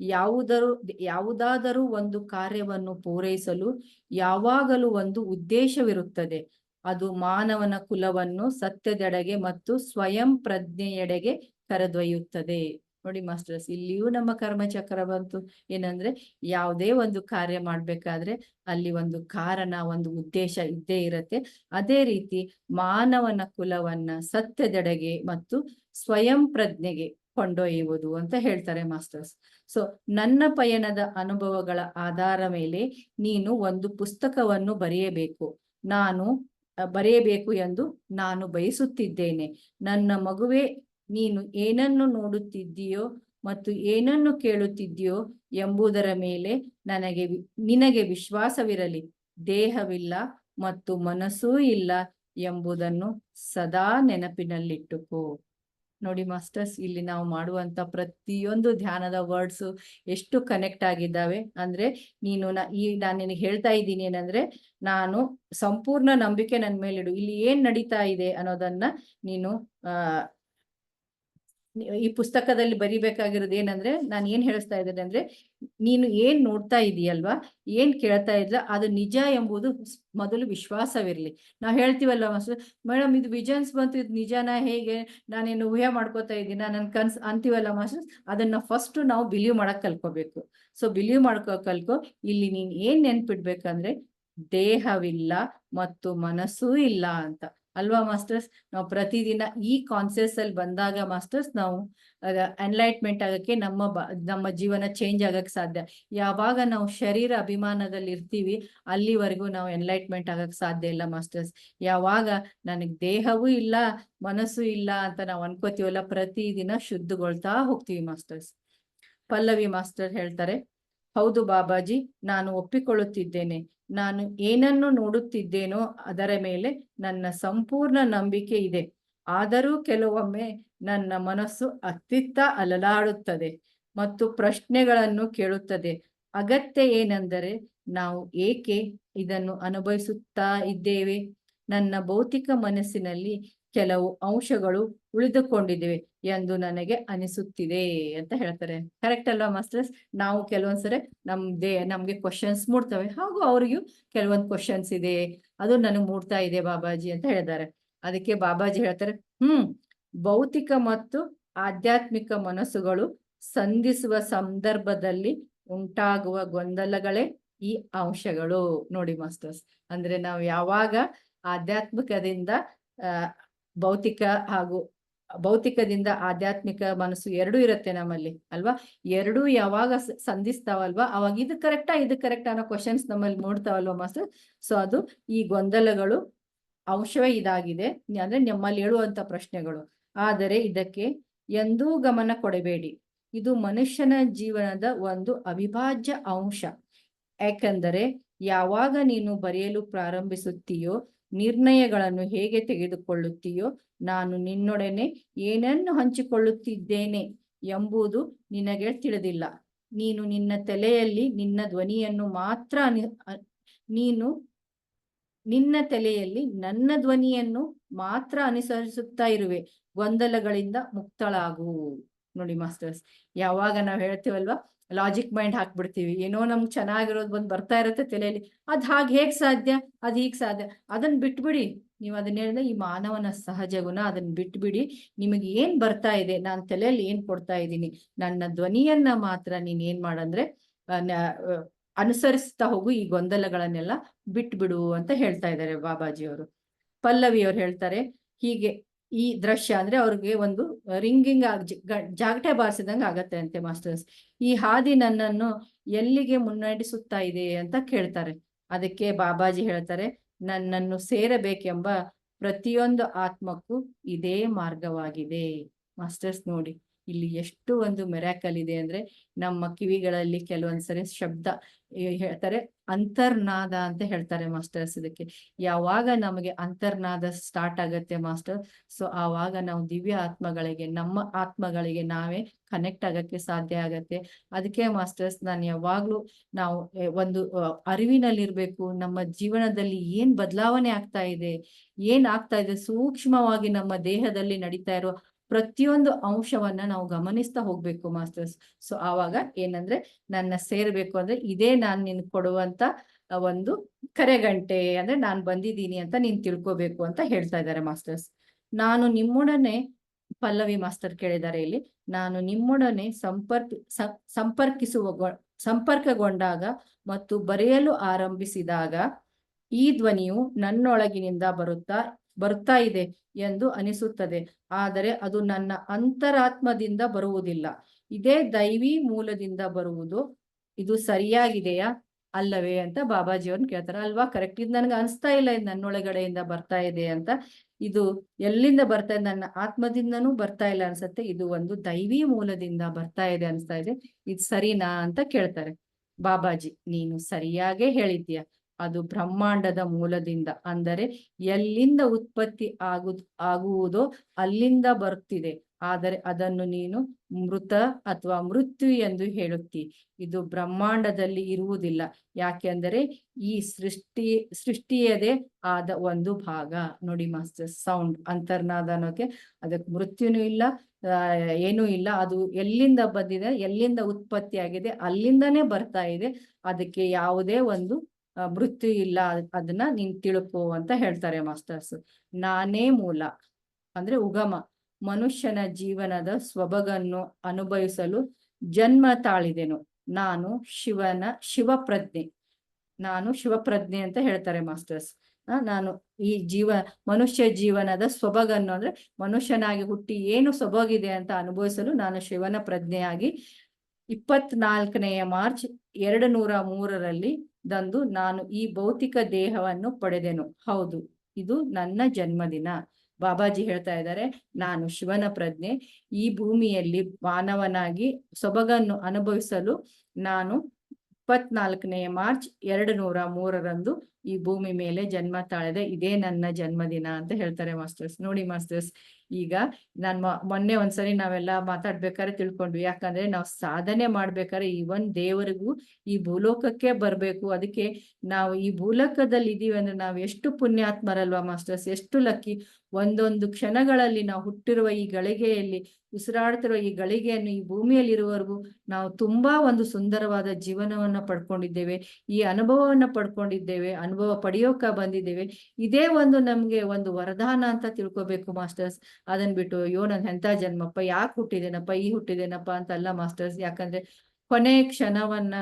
ಯಾವುದರು, ಯಾವುದಾದರೂ ಒಂದು ಕಾರ್ಯವನ್ನು ಪೂರೈಸಲು ಯಾವಾಗಲೂ ಒಂದು ಉದ್ದೇಶವಿರುತ್ತದೆ. ಅದು ಮಾನವನ ಕುಲವನ್ನು ಸತ್ಯದೆಡೆಗೆ ಮತ್ತು ಸ್ವಯಂ ಪ್ರಜ್ಞೆಯೆಡೆಗೆ ಕರೆದೊಯ್ಯುತ್ತದೆ. ನೋಡಿ ಮಾಸ್ಟರ್ಸ್, ಇಲ್ಲಿಯೂ ನಮ್ಮ ಕರ್ಮಚಕ್ರ ಬಂತು. ಏನಂದ್ರೆ, ಯಾವುದೇ ಒಂದು ಕಾರ್ಯ ಮಾಡ್ಬೇಕಾದ್ರೆ ಅಲ್ಲಿ ಒಂದು ಕಾರಣ, ಒಂದು ಉದ್ದೇಶ ಇದ್ದೇ ಇರತ್ತೆ. ಅದೇ ರೀತಿ ಮಾನವನ ಕುಲವನ್ನ ಸತ್ಯದೆಡೆಗೆ ಮತ್ತು ಸ್ವಯಂ ಪ್ರಜ್ಞೆಗೆ ಕೊಂಡೊಯ್ಯುವುದು ಅಂತ ಹೇಳ್ತಾರೆ ಮಾಸ್ಟರ್ಸ್. ಸೊ, ನನ್ನ ಪಯಣದ ಅನುಭವಗಳ ಆಧಾರ ಮೇಲೆ ನೀನು ಒಂದು ಪುಸ್ತಕವನ್ನು ಬರೆಯಬೇಕು. ನಾನು ಬರೆಯಬೇಕು ಎಂದು ನಾನು ಬಯಸುತ್ತಿದ್ದೇನೆ. ನನ್ನ ಮಗುವೆ, ನೀನು ಏನನ್ನು ನೋಡುತ್ತಿದ್ದೀಯೋ ಮತ್ತು ಏನನ್ನು ಕೇಳುತ್ತಿದ್ದೀಯೋ ಎಂಬುದರ ಮೇಲೆ ನನಗೆ ನಿನಗೆ ವಿಶ್ವಾಸವಿರಲಿ. ದೇಹವಿಲ್ಲ ಮತ್ತು ಮನಸ್ಸೂ ಇಲ್ಲ ಎಂಬುದನ್ನು ಸದಾ ನೆನಪಿನಲ್ಲಿಟ್ಟುಕೋ. ನೋಡಿ ಮಾಸ್ಟರ್ಸ್, ಇಲ್ಲಿ ನಾವು ಮಾಡುವಂತ ಪ್ರತಿಯೊಂದು ಧ್ಯಾನದ ವರ್ಡ್ಸ್ ಎಷ್ಟು ಕನೆಕ್ಟ್ ಆಗಿದ್ದಾವೆ. ಅಂದ್ರೆ ನೀನು ಈ ನಾನು ನಿನಗೆ ಹೇಳ್ತಾ ಇದ್ದೀನಿ ಏನಂದ್ರೆ, ನಾನು ಸಂಪೂರ್ಣ ನಂಬಿಕೆ ನನ್ನ ಮೇಲಿಡು. ಇಲ್ಲಿ ಏನ್ ನಡೀತಾ ಇದೆ ಅನ್ನೋದನ್ನ ನೀನು ಈ ಪುಸ್ತಕದಲ್ಲಿ ಬರಿಬೇಕಾಗಿರೋದು ಏನಂದ್ರೆ, ನಾನು ಏನ್ ಹೇಳಿಸ್ತಾ ಇದ್ದೇನೆ ಅಂದ್ರೆ, ನೀನು ಏನ್ ನೋಡ್ತಾ ಇದೀಯಲ್ವಾ, ಏನ್ ಕೇಳ್ತಾ ಇದ್ಲ, ಅದು ನಿಜ ಎಂಬುದು ಮೊದಲು ವಿಶ್ವಾಸವಿರ್ಲಿ. ನಾವು ಹೇಳ್ತೀವಲ್ಲ ಮಾಸ್ಟರ್, ಮೇಡಮ್, ಇದು ವಿಜನ್ಸ್ ಬಂತು, ಇದು ನಿಜನಾ, ಹೇಗೆ? ನಾನೇನು ಊಹೆ ಮಾಡ್ಕೋತಾ ಇದ್ದೀನ? ನನ್ ಕನ್ಸ್ ಅಂತೀವಲ್ಲ ಮಾಸ್ಟರ್, ಅದನ್ನ ಫಸ್ಟ್ ನಾವು ಬಿಲೀವ್ ಮಾಡಕ್ ಕಲ್ಕೋಬೇಕು. ಸೊ ಬಿಲೀವ್ ಮಾಡ್ಕೋ, ಕಲ್ಕೋ, ಇಲ್ಲಿ ನೀನ್ ಏನ್ ನೆನ್ಪಿಡ್ಬೇಕಂದ್ರೆ, ದೇಹವಿಲ್ಲ ಮತ್ತು ಮನಸ್ಸೂ ಇಲ್ಲ ಅಂತ. ಅಲ್ವಾ ಮಾಸ್ಟರ್ಸ್? ನಾವು ಪ್ರತಿದಿನ ಈ ಕಾನ್ಸಿಯಸ್ ಅಲ್ಲಿ ಬಂದಾಗ ಮಾಸ್ಟರ್ಸ್, ನಾವು ಎನ್ಲೈಟ್ಮೆಂಟ್ ಆಗಕ್ಕೆ ನಮ್ಮ ನಮ್ಮ ಜೀವನ ಚೇಂಜ್ ಆಗಕ್ಕೆ ಸಾಧ್ಯ. ಯಾವಾಗ ನಾವು ಶರೀರ ಅಭಿಮಾನದಲ್ಲಿ ಇರ್ತೀವಿ, ಅಲ್ಲಿವರೆಗೂ ನಾವು ಎನ್ಲೈಟ್ಮೆಂಟ್ ಆಗಕ್ ಸಾಧ್ಯ ಇಲ್ಲ ಮಾಸ್ಟರ್ಸ್. ಯಾವಾಗ ನನಗೆ ದೇಹವೂ ಇಲ್ಲ, ಮನಸ್ಸು ಇಲ್ಲ ಅಂತ ನಾವು ಅನ್ಕೋತೀವಲ್ಲ, ಪ್ರತಿದಿನ ಶುದ್ಧಗೊಳ್ತಾ ಹೋಗ್ತೀವಿ ಮಾಸ್ಟರ್ಸ್. ಪಲ್ಲವಿ ಮಾಸ್ಟರ್ ಹೇಳ್ತಾರೆ, ಹೌದು ಬಾಬಾಜಿ, ನಾನು ಒಪ್ಪಿಕೊಳ್ಳುತ್ತಿದ್ದೇನೆ. ನಾನು ಏನನ್ನು ನೋಡುತ್ತಿದ್ದೇನೋ ಅದರ ಮೇಲೆ ನನ್ನ ಸಂಪೂರ್ಣ ನಂಬಿಕೆ ಇದೆ. ಆದರೂ ಕೆಲವೊಮ್ಮೆ ನನ್ನ ಮನಸ್ಸು ಅತ್ತಿತ್ತ ಅಲಲಾಡುತ್ತದೆ ಮತ್ತು ಪ್ರಶ್ನೆಗಳನ್ನು ಕೇಳುತ್ತದೆ. ಅಗತ್ಯ ಏನೆಂದರೆ ನಾವು ಏಕೆ ಇದನ್ನು ಅನುಭವಿಸುತ್ತಾ ಇದ್ದೇವೆ? ನನ್ನ ಭೌತಿಕ ಮನಸ್ಸಿನಲ್ಲಿ ಕೆಲವು ಅಂಶಗಳು ಉಳಿದುಕೊಂಡಿದ್ದೇವೆ ಎಂದು ನನಗೆ ಅನಿಸುತ್ತಿದೆ ಅಂತ ಹೇಳ್ತಾರೆ. ಕರೆಕ್ಟ್ ಅಲ್ವಾ ಮಾಸ್ಟರ್ಸ್? ನಾವು ಕೆಲವೊಂದ್ಸರಿ ನಮ್ದೇ, ನಮ್ಗೆ ಕ್ವಶನ್ಸ್ ಮೂಡ್ತವೆ. ಹಾಗೂ ಅವ್ರಿಗೂ ಕೆಲವೊಂದು ಕ್ವಶನ್ಸ್ ಇದೆ. ಅದು ನನಗೆ ಮೂಡ್ತಾ ಇದೆ ಬಾಬಾಜಿ ಅಂತ ಹೇಳಿದ್ದಾರೆ ಅದಕ್ಕೆ ಬಾಬಾಜಿ ಹೇಳ್ತಾರೆ, ಹ್ಮ್, ಭೌತಿಕ ಮತ್ತು ಆಧ್ಯಾತ್ಮಿಕ ಮನಸ್ಸುಗಳು ಸಂಧಿಸುವ ಸಂದರ್ಭದಲ್ಲಿ ಉಂಟಾಗುವ ಗೊಂದಲಗಳೇ ಈ ಅಂಶಗಳು. ನೋಡಿ ಮಾಸ್ಟರ್ಸ್, ಅಂದ್ರೆ ನಾವು ಯಾವಾಗ ಆಧ್ಯಾತ್ಮಿಕದಿಂದ ಭೌತಿಕ ಹಾಗೂ ಭೌತಿಕದಿಂದ ಆಧ್ಯಾತ್ಮಿಕ ಮನಸ್ಸು ಎರಡೂ ಇರುತ್ತೆ ನಮ್ಮಲ್ಲಿ, ಅಲ್ವಾ? ಎರಡೂ ಯಾವಾಗ ಸಂಧಿಸ್ತಾವಲ್ವಾ? ಅವಾಗ ಇದು ಕರೆಕ್ಟಾ ಇದು ಕರೆಕ್ಟ್ ಅನ್ನೋ ಕ್ವಶನ್ಸ್ ನಮ್ಮಲ್ಲಿ ಮೂಡ್ತಾವಲ್ವಾ ಮಾಸ್ಟರ್? ಸೊ ಅದು ಈ ಗೊಂದಲಗಳು ಅಂಶವೇ ಇದಾಗಿದೆ. ಅಂದ್ರೆ ನಮ್ಮಲ್ಲಿ ಹೇಳುವಂತ ಪ್ರಶ್ನೆಗಳು. ಆದರೆ ಇದಕ್ಕೆ ಎಂದೂ ಗಮನ ಕೊಡಬೇಡಿ. ಇದು ಮನುಷ್ಯನ ಜೀವನದ ಒಂದು ಅವಿಭಾಜ್ಯ ಅಂಶ. ಯಾಕಂದರೆ ಯಾವಾಗ ನೀನು ಬರೆಯಲು ಪ್ರಾರಂಭಿಸುತ್ತೀಯೋ ನಿರ್ಣಯಗಳನ್ನು ಹೇಗೆ ತೆಗೆದುಕೊಳ್ಳುತ್ತೀಯೋ ನಾನು ನಿನ್ನೊಡನೆ ಏನನ್ನು ಹಂಚಿಕೊಳ್ಳುತ್ತಿದ್ದೇನೆ ಎಂಬುದು ನಿನಗೆ ತಿಳಿದಿಲ್ಲ. ನೀನು ನಿನ್ನ ತಲೆಯಲ್ಲಿ ನಿನ್ನ ಧ್ವನಿಯನ್ನು ಮಾತ್ರ ನೀನು ನಿನ್ನ ತಲೆಯಲ್ಲಿ ನನ್ನ ಧ್ವನಿಯನ್ನು ಮಾತ್ರ ಅನುಸರಿಸುತ್ತಾ ಇರುವೆ. ಗೊಂದಲಗಳಿಂದ ಮುಕ್ತಳಾಗು. ನೋಡಿ ಮಾಸ್ಟರ್ಸ್, ಯಾವಾಗ ನಾವು ಹೇಳ್ತೀವಲ್ವಾ? Logic mind ಹಾಕ್ಬಿಡ್ತೀವಿ. ಏನೋ ನಮ್ಗೆ ಚೆನ್ನಾಗಿರೋದು ಬಂದು ಬರ್ತಾ ಇರುತ್ತೆ ತಲೆಯಲ್ಲಿ ಅದ್ ಹಾಗೆ ಹೇಗ್ ಸಾಧ್ಯ? ಅದ್ ಹೀಗ್ ಸಾಧ್ಯ. ಅದನ್ನ ಬಿಟ್ಬಿಡಿ. ನೀವು ಅದನ್ನ ಹೇಳಿದ್ರೆ ಈ ಮಾನವನ ಸಹಜ ಗುಣ ಅದನ್ನ ಬಿಟ್ಬಿಡಿ. ನಿಮಗೆ ಏನ್ ಬರ್ತಾ ಇದೆ? ನಾನ್ ತಲೆಯಲ್ಲಿ ಏನ್ ಕೊಡ್ತಾ ಇದ್ದೀನಿ? ನನ್ನ ಧ್ವನಿಯನ್ನ ಮಾತ್ರ ನೀನ್ ಏನ್ ಮಾಡಂದ್ರೆ ಅನುಸರಿಸ್ತಾ ಹೋಗು ಈ ಗೊಂದಲಗಳನ್ನೆಲ್ಲ ಬಿಟ್ಬಿಡು ಅಂತ ಹೇಳ್ತಾ ಇದ್ದಾರೆ ಬಾಬಾಜಿ ಅವರು ಪಲ್ಲವಿ ಅವ್ರು ಹೇಳ್ತಾರೆ, ಹೀಗೆ ಈ ದೃಶ್ಯ ಅಂದ್ರೆ ಅವ್ರಿಗೆ ಒಂದು ರಿಂಗಿಂಗ್ ಆಗ್ ಜಾಗಟೆ ಬಾರಿಸಿದಂಗೆ ಆಗತ್ತೆ ಅಂತೆ ಮಾಸ್ಟರ್ಸ್. ಈ ಹಾದಿ ನನ್ನನ್ನು ಎಲ್ಲಿಗೆ ಮುನ್ನಡೆಸುತ್ತಾ ಇದೆ ಅಂತ ಕೇಳ್ತಾರೆ. ಅದಕ್ಕೆ ಬಾಬಾಜಿ ಹೇಳ್ತಾರೆ, ನನ್ನನ್ನು ಸೇರಬೇಕೆಂಬ ಪ್ರತಿಯೊಂದು ಆತ್ಮಕ್ಕೂ ಇದೇ ಮಾರ್ಗವಾಗಿದೆ. ಮಾಸ್ಟರ್ಸ್ ನೋಡಿ. ಇಲ್ಲಿ ಎಷ್ಟು ಒಂದು ಮೆರಾಕಲ್ ಇದೆ ಅಂದ್ರೆ ನಮ್ಮ ಕಿವಿಗಳಲ್ಲಿ ಕೆಲವೊಂದ್ಸರಿ ಶಬ್ದ ಹೇಳ್ತಾರೆ ಅಂತರ್ನಾದ ಅಂತ ಹೇಳ್ತಾರೆ ಮಾಸ್ಟರ್ಸ್ ಇದಕ್ಕೆ ಯಾವಾಗ ನಮಗೆ ಅಂತರ್ನಾದ ಸ್ಟಾರ್ಟ್ ಆಗತ್ತೆ ಮಾಸ್ಟರ್? ಸೊ ಆವಾಗ ನಾವು ದಿವ್ಯ ಆತ್ಮಗಳಿಗೆ, ನಮ್ಮ ಆತ್ಮಗಳಿಗೆ ನಾವೇ ಕನೆಕ್ಟ್ ಆಗಕ್ಕೆ ಸಾಧ್ಯ ಆಗತ್ತೆ. ಅದಕ್ಕೆ ಮಾಸ್ಟರ್ಸ್, ನಾನು ಯಾವಾಗ್ಲೂ ನಾವು ಒಂದು ಅರಿವಿನಲ್ಲಿರ್ಬೇಕು. ನಮ್ಮ ಜೀವನದಲ್ಲಿ ಏನ್ ಬದಲಾವಣೆ ಆಗ್ತಾ ಇದೆ? ಏನ್ ಆಗ್ತಾ ಇದೆ? ಸೂಕ್ಷ್ಮವಾಗಿ ನಮ್ಮ ದೇಹದಲ್ಲಿ ನಡೀತಾ ಇರೋ ಪ್ರತಿಯೊಂದು ಅಂಶವನ್ನ ನಾವು ಗಮನಿಸ್ತಾ ಹೋಗ್ಬೇಕು, ಮಾಸ್ಟರ್ಸ್. ಸೊ ಆವಾಗ ಏನಂದ್ರೆ ನನ್ನ ಸೇರ್ಬೇಕು ಅಂದ್ರೆ ಇದೇ ನಾನ್ ನಿನ್ ಕೊಡುವಂತ ಒಂದು ಕರೆಗಂಟೆ ಅಂದ್ರೆ ನಾನ್ ಬಂದಿದ್ದೀನಿ ಅಂತ ನೀನ್ ತಿಳ್ಕೋಬೇಕು ಅಂತ ಹೇಳ್ತಾ ಇದ್ದಾರೆ ಮಾಸ್ಟರ್ಸ್. ನಾನು ನಿಮ್ಮೊಡನೆ, ಪಲ್ಲವಿ ಮಾಸ್ಟರ್ ಕೇಳಿದ್ದಾರೆ ಇಲ್ಲಿ, ನಾನು ನಿಮ್ಮೊಡನೆ ಸಂಪರ್ಕ ಸಂಪರ್ಕಿಸುವ ಸಂಪರ್ಕಗೊಂಡಾಗ ಮತ್ತು ಬರೆಯಲು ಆರಂಭಿಸಿದಾಗ ಈ ಧ್ವನಿಯು ನನ್ನೊಳಗಿನಿಂದ ಬರುತ್ತಾ ಬರುತ್ತಾ ಇದೆ ಎಂದು ಅನಿಸುತ್ತದೆ. ಆದರೆ ಅದು ನನ್ನ ಅಂತರಾತ್ಮದಿಂದ ಬರುವುದಿಲ್ಲ. ಇದೇ ದೈವಿ ಮೂಲದಿಂದ ಬರುವುದು. ಇದು ಸರಿಯಾಗಿದೆಯಾ? ಅಲ್ಲವೇ ಅಂತ ಬಾಬಾಜಿ ಅವ್ರನ್ನ ಕೇಳ್ತಾರೆ. ಅಲ್ವಾ? ಕರೆಕ್ಟ್ ಇದು ನನ್ಗೆ ಅನಿಸ್ತಾ ಇಲ್ಲ, ಇದು ನನ್ನೊಳಗಡೆಯಿಂದ ಬರ್ತಾ ಇದೆ ಅಂತ. ಇದು ಎಲ್ಲಿಂದ ಬರ್ತಾ ಇದೆ? ನನ್ನ ಆತ್ಮದಿಂದನೂ ಬರ್ತಾ ಇಲ್ಲ ಅನ್ಸತ್ತೆ. ಇದು ಒಂದು ದೈವಿ ಮೂಲದಿಂದ ಬರ್ತಾ ಇದೆ ಅನ್ಸ್ತಾ ಇದೆ. ಇದು ಸರಿನಾ ಅಂತ ಕೇಳ್ತಾರೆ. ಬಾಬಾಜಿ, ನೀನು ಸರಿಯಾಗೇ ಹೇಳಿದ್ಯಾ ಅದು ಬ್ರಹ್ಮಾಂಡದ ಮೂಲದಿಂದ. ಅಂದರೆ ಎಲ್ಲಿಂದ ಉತ್ಪತ್ತಿ ಆಗು, ಆಗುವುದೋ ಅಲ್ಲಿಂದ ಬರುತ್ತಿದೆ. ಆದರೆ ಅದನ್ನು ನೀನು ಮೃತ ಅಥವಾ ಮೃತ್ಯು ಎಂದು ಹೇಳುತ್ತಿ. ಇದು ಬ್ರಹ್ಮಾಂಡದಲ್ಲಿ ಇರುವುದಿಲ್ಲ. ಯಾಕೆಂದರೆ ಈ ಸೃಷ್ಟಿ, ಸೃಷ್ಟಿಯದೇ ಆದ ಒಂದು ಭಾಗ. ನೋಡಿ ಮಾಸ್ಟರ್, ಸೌಂಡ್, ಅಂತರ್ನಾದ ಅನ್ನೋಕೆ ಅದಕ್ಕೆ ಮೃತ್ಯುನೂ ಇಲ್ಲ ಏನೂ ಇಲ್ಲ. ಅದು ಎಲ್ಲಿಂದ ಬಂದಿದೆ, ಎಲ್ಲಿಂದ ಉತ್ಪತ್ತಿ ಆಗಿದೆ ಅಲ್ಲಿಂದನೇ ಬರ್ತಾ ಇದೆ. ಅದಕ್ಕೆ ಯಾವುದೇ ಒಂದು ಮೃತ್ಯು ಇಲ್ಲ ಅದ್- ಅದನ್ನ ನೀನ್ ತಿಳ್ಕೊ ಅಂತ ಹೇಳ್ತಾರೆ ಮಾಸ್ಟರ್ಸ್. ನಾನೇ ಮೂಲ. ಅಂದ್ರೆ ಉಗಮ. ಮನುಷ್ಯನ ಜೀವನದ ಸೊಬಗನ್ನು ಅನುಭವಿಸಲು ಜನ್ಮ ತಾಳಿದೆನು. ನಾನು ಶಿವನ ಶಿವಪ್ರಜ್ಞೆ. ನಾನು ಶಿವಪ್ರಜ್ಞೆ ಅಂತ ಹೇಳ್ತಾರೆ ಮಾಸ್ಟರ್ಸ್. ನಾನು ಈ ಜೀವ, ಮನುಷ್ಯ ಜೀವನದ ಸೊಬಗನ್ನು ಅಂದ್ರೆ ಮನುಷ್ಯನಾಗಿ ಹುಟ್ಟಿ ಏನು ಸೊಬಗಿದೆ ಅಂತ ಅನುಭವಿಸಲು ನಾನು ಶಿವನ ಪ್ರಜ್ಞೆಯಾಗಿ ಇಪ್ಪತ್ನಾಲ್ಕನೆಯ ಮಾರ್ಚ್ ಎರಡು ನೂರ ಮೂರರಲ್ಲಿ ದಂದು ನಾನು ಈ ಭೌತಿಕ ದೇಹವನ್ನು ಪಡೆದೆನು. ಹೌದು, ಇದು ನನ್ನ ಜನ್ಮದಿನ. ಬಾಬಾಜಿ ಹೇಳ್ತಾ ಇದ್ದಾರೆ, ನಾನು ಶಿವನ ಪ್ರಜ್ಞೆ. ಈ ಭೂಮಿಯಲ್ಲಿ ಮಾನವನಾಗಿ ಸೊಬಗನ್ನು ಅನುಭವಿಸಲು ನಾನು ಇಪ್ಪತ್ನಾಲ್ಕನೇ ಮಾರ್ಚ್ ಎರಡು ನೂರ ಮೂರರಂದು ಈ ಭೂಮಿ ಮೇಲೆ ಜನ್ಮ ತಾಳಿದೆ. ಇದೇ ನನ್ನ ಜನ್ಮದಿನ ಅಂತ ಹೇಳ್ತಾರೆ ಮಾಸ್ಟರ್ಸ್. ನೋಡಿ ಮಾಸ್ಟರ್ಸ್ ಈಗ ನಾನ್ ಮೊನ್ನೆ ಒಂದ್ಸರಿ ನಾವೆಲ್ಲ ಮಾತಾಡ್ಬೇಕಾದ್ರೆ ತಿಳ್ಕೊಂಡ್ವಿ. ಯಾಕಂದ್ರೆ ನಾವು ಸಾಧನೆ ಮಾಡ್ಬೇಕಾದ್ರೆ ಒಂದ್ ದೇವರಿಗೂ ಈ ಭೂಲೋಕಕ್ಕೆ ಬರ್ಬೇಕು. ಅದಕ್ಕೆ ನಾವು ಈ ಭೂಲೋಕದಲ್ಲಿ ಇದೀವಿ ಅಂದ್ರೆ ನಾವು ಎಷ್ಟು ಪುಣ್ಯಾತ್ಮರಲ್ವಾ ಮಾಸ್ಟರ್ಸ್? ಎಷ್ಟು ಲಕ್ಕಿ. ಒಂದೊಂದು ಕ್ಷಣಗಳಲ್ಲಿ ನಾವು ಹುಟ್ಟಿರುವ ಈ ಗಳಿಗೆಯಲ್ಲಿ ಉಸಿರಾಡ್ತಿರುವ ಈ ಗಳಿಗೆಯನ್ನು ಈ ಭೂಮಿಯಲ್ಲಿ ಇರುವವರೆಗೂ ನಾವು ತುಂಬಾ ಒಂದು ಸುಂದರವಾದ ಜೀವನವನ್ನ ಪಡ್ಕೊಂಡಿದ್ದೇವೆ. ಈ ಅನುಭವವನ್ನ ಪಡ್ಕೊಂಡಿದ್ದೇವೆ, ಅನುಭವ ಪಡೆಯೋಕ ಬಂದಿದ್ದೇವೆ. ಇದೇ ಒಂದು ನಮ್ಗೆ ಒಂದು ವರದಾನ ಅಂತ ತಿಳ್ಕೊಬೇಕು ಮಾಸ್ಟರ್ಸ್. ಅದನ್ ಬಿಟ್ಟು, ಅಯ್ಯೋ ನನ್ ಎಂತ ಜನ್ಮಪ್ಪ, ಯಾಕೆ ಹುಟ್ಟಿದೇನಪ್ಪ ಈ ಹುಟ್ಟಿದೇನಪ್ಪ ಅಂತ ಅಲ್ಲ ಮಾಸ್ಟರ್ಸ್. ಯಾಕಂದ್ರೆ ಕೊನೆ ಕ್ಷಣವನ್ನ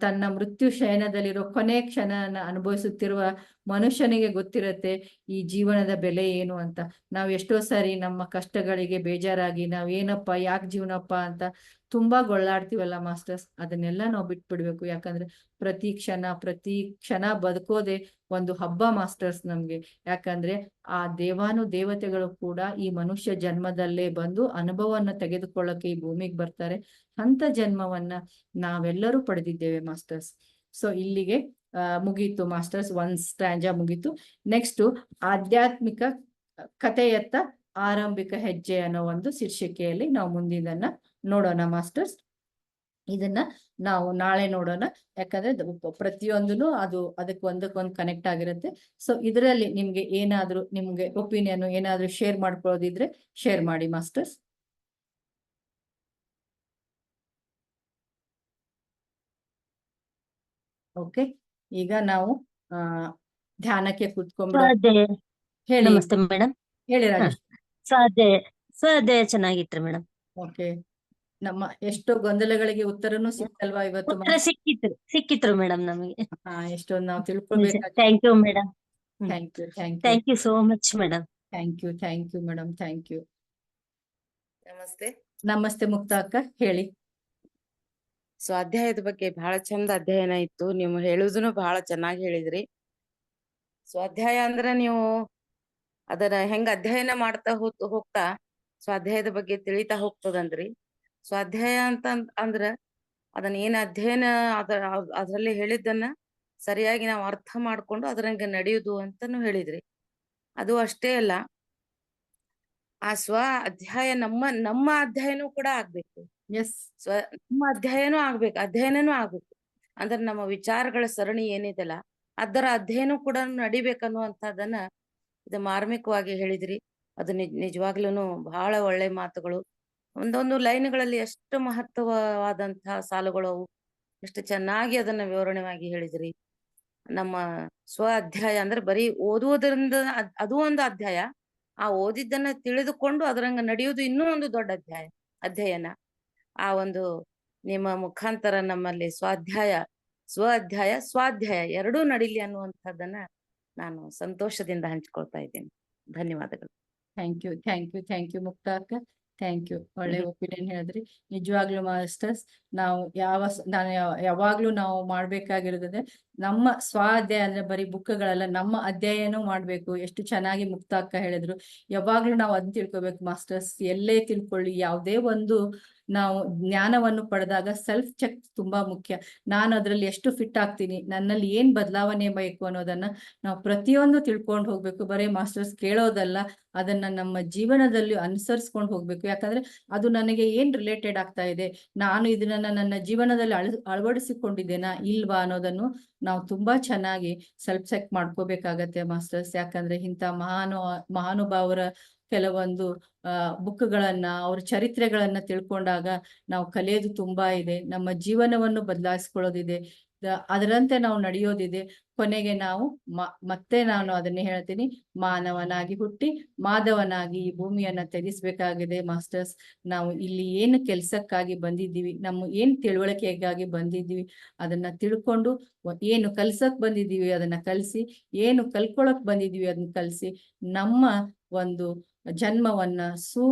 ತನ್ನ ಮೃತ್ಯು ಶಯನದಲ್ಲಿರೋ ಕೊನೆ ಕ್ಷಣನ ಅನುಭವಿಸುತ್ತಿರುವ ಮನುಷ್ಯನಿಗೆ ಗೊತ್ತಿರತ್ತೆ ಈ ಜೀವನದ ಬೆಲೆ ಏನು ಅಂತ. ನಾವು ಎಷ್ಟೋ ಸಾರಿ ನಮ್ಮ ಕಷ್ಟಗಳಿಗೆ ಬೇಜಾರಾಗಿ ನಾವ್ ಏನಪ್ಪ, ಯಾಕೆ ಜೀವನಪ್ಪ ಅಂತ ತುಂಬಾ ಗೊಳ್ಳಾಡ್ತೀವಲ್ಲ ಮಾಸ್ಟರ್ಸ್. ಅದನ್ನೆಲ್ಲ ನಾವು ಬಿಟ್ಬಿಡ್ಬೇಕು. ಯಾಕಂದ್ರೆ ಪ್ರತಿ ಕ್ಷಣ ಪ್ರತಿ ಕ್ಷಣ ಬದುಕೋದೆ ಒಂದು ಹಬ್ಬ ಮಾಸ್ಟರ್ಸ್ ನಮ್ಗೆ. ಯಾಕಂದ್ರೆ ಆ ದೇವಾನು ದೇವತೆಗಳು ಕೂಡ ಈ ಮನುಷ್ಯ ಜನ್ಮದಲ್ಲೇ ಬಂದು ಅನುಭವವನ್ನ ತೆಗೆದುಕೊಳ್ಳಕ್ಕೆ ಈ ಭೂಮಿಗೆ ಬರ್ತಾರೆ. ಅಂತ ಜನ್ಮವನ್ನ ನಾವೆಲ್ಲರೂ ಪಡೆದಿದ್ದೇವೆ ಮಾಸ್ಟರ್ಸ್. ಸೊ ಇಲ್ಲಿಗೆ ಮುಗೀತು ಮಾಸ್ಟರ್ಸ್. ಒನ್ ಸ್ಟ್ಯಾಂಜ ಮುಗೀತು. ನೆಕ್ಸ್ಟ್ ಆಧ್ಯಾತ್ಮಿಕ ಕಥೆಯತ್ತ ಆರಂಭಿಕ ಹೆಜ್ಜೆ ಅನ್ನೋ ಒಂದು ಶೀರ್ಷಿಕೆಯಲ್ಲಿ ನಾವು ಮುಂದಿನದನ್ನ ನೋಡೋಣ ಮಾಸ್ಟರ್ಸ್. ಇದನ್ನ ನಾವು ನಾಳೆ ನೋಡೋಣ. ಯಾಕಂದ್ರೆ ಪ್ರತಿಯೊಂದೂ ಪ್ರತಿಯೊಂದನು ಅದು ಅದಕ್ಕೆ ಒಂದಕ್ಕೊಂದು ಕನೆಕ್ಟ್ ಆಗಿರುತ್ತೆ. ಸೊ ಇದರಲ್ಲಿ ನಿಮ್ಗೆ ಏನಾದ್ರೂ, ನಿಮ್ಗೆ ಒಪಿನಿಯನ್ ಏನಾದ್ರೂ ಶೇರ್ ಮಾಡ್ಕೊಳ್ಳೋದಿದ್ರೆ ಶೇರ್ ಮಾಡಿ ಮಾಸ್ಟರ್ಸ್. ಓಕೆ. ಈಗ ನಾವು ಆ ಧ್ಯಾನಕ್ಕೆ ಕೂತ್ಕೊಂಡ್ಬಿಡ ಹೇಳಿ. ನಮಸ್ತೆ ಮೇಡಮ್ ಹೇಳಿ ರಾಜೇಶ್. ಸ್ವಾಧ್ಯಾಯ ಸ್ವಾಧ್ಯಾಯ ಚೆನ್ನಾಗಿತ್ರಿ ಮೇಡಮ್ ಓಕೆ. ನಮ್ಮ ಎಷ್ಟೋ ಗೊಂದಲಗಳಿಗೆ ಉತ್ತರನೂ ಸಿಕ್ತಲ್ವಾ ಇವತ್ತು ಉತ್ತರ ಸಿಕ್ಕಿತ್ತು ಸಿಕ್ಕಿತ್ರು ಮೇಡಮ್ ನಮಗೆ. ಹಾ ಎಷ್ಟೊಂದು ನಾವು ತಿಳ್ಕೊಳ್ಬೇಕಾಗಿ thank you madam thank you thank you thank you so much madam thank you thank you madam thank you ನಮಸ್ತೆ. ನಮಸ್ತೆ ಮುಕ್ತ ಅಕ್ಕ ಹೇಳಿ. ಸೊ, ಅಧ್ಯಾಯದ ಬಗ್ಗೆ ಬಹಳ ಚಂದ ಅಧ್ಯಯನ ಇತ್ತು. ನೀವು ಹೇಳುದನ್ನು ಬಹಳ ಚೆನ್ನಾಗಿ ಹೇಳಿದ್ರಿ. ಸೊ, ಅಧ್ಯಾಯ ಅಂದ್ರ ನೀವು ಅದನ್ನ ಹೆಂಗ ಅಧ್ಯಯನ ಮಾಡ್ತಾ ಹೋತ್, ಹೋಗ್ತಾ, ಸೊ, ಅಧ್ಯಾಯದ ಬಗ್ಗೆ ತಿಳಿತಾ ಹೋಗ್ತದಂದ್ರಿ. ಸೊ, ಅಧ್ಯಾಯ ಅಂತ ಅಂದ್- ಅಂದ್ರ ಅದನ್ನ ಏನ್ ಅಧ್ಯಯನ ಅದ್- ಅದ್ರಲ್ಲಿ ಹೇಳಿದ್ದನ್ನ ಸರಿಯಾಗಿ ನಾವು ಅರ್ಥ ಮಾಡ್ಕೊಂಡು ಅದ್ರಂಗ ನಡೆಯುದು ಅಂತಾನು ಹೇಳಿದ್ರಿ. ಅದು ಅಷ್ಟೇ ಅಲ್ಲ. ಆ ಸ್ವ ಅಧ್ಯಾಯ ನಮ್ಮ ನಮ್ಮ ಅಧ್ಯಯನೂ ಕೂಡ ಆಗ್ಬೇಕು. ಎಸ್ ಸ್ವ ನಮ್ಮ ಅಧ್ಯಯನೂ ಆಗ್ಬೇಕು, ಅಧ್ಯಯನನೂ ಆಗ್ಬೇಕು. ಅಂದ್ರೆ ನಮ್ಮ ವಿಚಾರಗಳ ಸರಣಿ ಏನಿದೆಲ್ಲ, ಅದರ ಅಧ್ಯಯನ ಕೂಡ ನಡಿಬೇಕನ್ನುವಂಥದ್ದನ್ನ ಇದು ಮಾರ್ಮಿಕವಾಗಿ ಹೇಳಿದ್ರಿ. ಅದು ನಿಜ, ನಿಜವಾಗ್ಲೂನು ಬಹಳ ಒಳ್ಳೆ ಮಾತುಗಳು. ಒಂದೊಂದು ಲೈನ್ಗಳಲ್ಲಿ ಎಷ್ಟು ಮಹತ್ವವಾದಂತಹ ಸಾಲುಗಳು ಅವು. ಎಷ್ಟು ಚೆನ್ನಾಗಿ ಅದನ್ನ ವಿವರಣೆವಾಗಿ ಹೇಳಿದ್ರಿ. ನಮ್ಮ ಸ್ವ ಅಧ್ಯಾಯ ಅಂದ್ರೆ ಬರೀ ಓದುವುದರಿಂದ ಅದು ಒಂದು ಅಧ್ಯಾಯ. ಆ ಓದಿದ್ದನ್ನ ತಿಳಿದುಕೊಂಡು ಅದರಂಗ ನಡೆಯುವುದು ಇನ್ನೂ ಒಂದು ದೊಡ್ಡ ಅಧ್ಯಾಯ, ಅಧ್ಯಯನ. ಆ ಒಂದು ನಿಮ್ಮ ಮುಖಾಂತರ ನಮ್ಮಲ್ಲಿ ಸ್ವಾಧ್ಯಾಯ ಸ್ವ ಅಧ್ಯಾಯ ಸ್ವಾಧ್ಯಾಯ ಎರಡೂ ನಡೀಲಿ ಅನ್ನುವಂಥದ್ದನ್ನ ನಾನು ಸಂತೋಷದಿಂದ ಹಂಚ್ಕೊಳ್ತಾ ಇದ್ದೀನಿ. ಧನ್ಯವಾದಗಳು. Thank you thank you thank you Mukta ಅಕ್ಕ ಥ್ಯಾಂಕ್ ಯು ಒಳ್ಳೆ ಒಪಿನಿಯನ್ ಹೇಳಿದ್ರಿ. ನಿಜವಾಗ್ಲೂ ಮಾಸ್ಟರ್ಸ್ ನಾವು ಯಾವ ನಾನು ಯಾವಾಗ್ಲೂ ನಾವು ಮಾಡ್ಬೇಕಾಗಿರೋದಂದ್ರೆ ನಮ್ಮ ಸ್ವಾಧ್ಯಾಯ ಅಂದ್ರೆ ಬರೀ ಬುಕ್ಗಳೆಲ್ಲ ನಮ್ಮ ಅಧ್ಯಯನ ಮಾಡ್ಬೇಕು. ಎಷ್ಟು ಚೆನ್ನಾಗಿ ಮುಕ್ತ ಅಕ್ಕ ಹೇಳಿದ್ರು. ಯಾವಾಗ್ಲೂ ನಾವು ಅದನ್ನ ತಿಳ್ಕೊಬೇಕು ಮಾಸ್ಟರ್ಸ್. ಎಲ್ಲೇ ತಿಳ್ಕೊಳ್ಳಿ. ಯಾವುದೇ ಒಂದು ನಾವು ಜ್ಞಾನವನ್ನು ಪಡೆದಾಗ ಸೆಲ್ಫ್ ಚೆಕ್ ತುಂಬಾ ಮುಖ್ಯ. ನಾನು ಅದರಲ್ಲಿ ಎಷ್ಟು ಫಿಟ್ ಆಗ್ತೀನಿ, ನನ್ನಲ್ಲಿ ಏನ್ ಬದಲಾವಣೆ ಬೇಕು ಅನ್ನೋದನ್ನ ನಾವು ಪ್ರತಿಯೊಂದು ತಿಳ್ಕೊಂಡು ಹೋಗ್ಬೇಕು. ಬರೀ ಮಾಸ್ಟರ್ಸ್ ಕೇಳೋದಲ್ಲ, ಅದನ್ನ ನಮ್ಮ ಜೀವನದಲ್ಲಿ ಅನುಸರಿಸ್ಕೊಂಡು ಹೋಗ್ಬೇಕು. ಯಾಕಂದ್ರೆ ಅದು ನನಗೆ ಏನ್ ರಿಲೇಟೆಡ್ ಆಗ್ತಾ ಇದೆ, ನಾನು ಇದನ್ನ ನನ್ನ ಜೀವನದಲ್ಲಿ ಅಳ, ಅಳವಡಿಸಿಕೊಂಡಿದ್ದೇನಾ ಇಲ್ವಾ ಅನ್ನೋದನ್ನು ನಾವು ತುಂಬಾ ಚೆನ್ನಾಗಿ ಸೆಲ್ಫ್ ಚೆಕ್ ಮಾಡ್ಕೋಬೇಕಾಗತ್ತೆ ಮಾಸ್ಟರ್ಸ್. ಯಾಕಂದ್ರೆ ಇಂಥ ಮಹಾನು, ಮಹಾನುಭಾವರ ಕೆಲವೊಂದು ಬುಕ್ಗಳನ್ನ ಅವ್ರ ಚರಿತ್ರೆಗಳನ್ನ ತಿಳ್ಕೊಂಡಾಗ ನಾವು ಕಲಿಯೋದು ತುಂಬಾ ಇದೆ. ನಮ್ಮ ಜೀವನವನ್ನು ಬದಲಾಯಿಸ್ಕೊಳ್ಳೋದಿದೆ. ಅದರಂತೆ ನಾವು ನಡೆಯೋದಿದೆ. ಕೊನೆಗೆ ನಾವು ಮತ್ತೆ ನಾನು ಅದನ್ನೇ ಹೇಳ್ತೀನಿ. ಮಾನವನಾಗಿ ಹುಟ್ಟಿ ಮಾಧವನಾಗಿ ಈ ಭೂಮಿಯನ್ನ ತ್ಯಜಿಸ್ಬೇಕಾಗಿದೆ ಮಾಸ್ಟರ್ಸ್. ನಾವು ಇಲ್ಲಿ ಏನು ಕೆಲ್ಸಕ್ಕಾಗಿ ಬಂದಿದ್ದೀವಿ, ನಮ್ಮ ಏನ್ ತಿಳುವಳಿಕೆಗಾಗಿ ಬಂದಿದ್ದೀವಿ, ಅದನ್ನ ತಿಳ್ಕೊಂಡು ಏನು ಕಲ್ಸಕ್ ಬಂದಿದ್ದೀವಿ ಅದನ್ನ ಕಲ್ಸಿ, ಏನು ಕಲ್ಕೊಳಕ್ ಬಂದಿದ್ದೀವಿ ಅದನ್ನ ಕಲ್ಸಿ, ನಮ್ಮ ಒಂದು ಜನ್ಮವನ್ನ ಸು,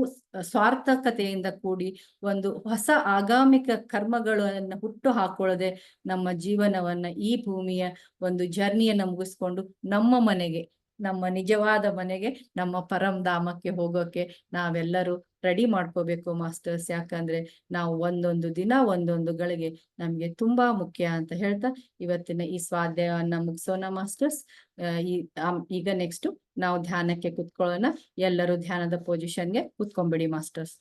ಸ್ವಾರ್ಥಕತೆಯಿಂದ ಕೂಡಿ ಒಂದು ಹೊಸ ಆಗಾಮಿಕ ಕರ್ಮಗಳನ್ನ ಹುಟ್ಟು ಹಾಕೊಳ್ಳದೆ ನಮ್ಮ ಜೀವನವನ್ನ ಈ ಭೂಮಿಯ ಒಂದು ಜರ್ನಿಯನ್ನ ಮುಗಿಸ್ಕೊಂಡು ನಮ್ಮ ಮನೆಗೆ, ನಮ್ಮ ನಿಜವಾದ ಮನೆಗೆ, ನಮ್ಮ ಪರಂಧಾಮಕ್ಕೆ ಹೋಗೋಕೆ ನಾವೆಲ್ಲರೂ ರೆಡಿ ಮಾಡ್ಕೋಬೇಕು ಮಾಸ್ಟರ್ಸ್. ಯಾಕಂದ್ರೆ ನಾವು ಒಂದೊಂದು ದಿನ ಒಂದೊಂದು ಗಳಿಗೆ ನಮ್ಗೆ ತುಂಬಾ ಮುಖ್ಯ ಅಂತ ಹೇಳ್ತಾ ಇವತ್ತಿನ ಈ ಸ್ವಾಧ್ಯಾಯವನ್ನ ಮುಗಿಸೋಣ ಮಾಸ್ಟರ್ಸ್. ಈ ಈಗ ನೆಕ್ಸ್ಟ್ ನಾವು ಧ್ಯಾನಕ್ಕೆ ಕುತ್ಕೊಳ್ಳೋಣ. ಎಲ್ಲರೂ ಧ್ಯಾನದ ಪೊಸಿಷನ್ಗೆ ಕುತ್ಕೊಂಡ್ಬಿಡಿ ಮಾಸ್ಟರ್ಸ್.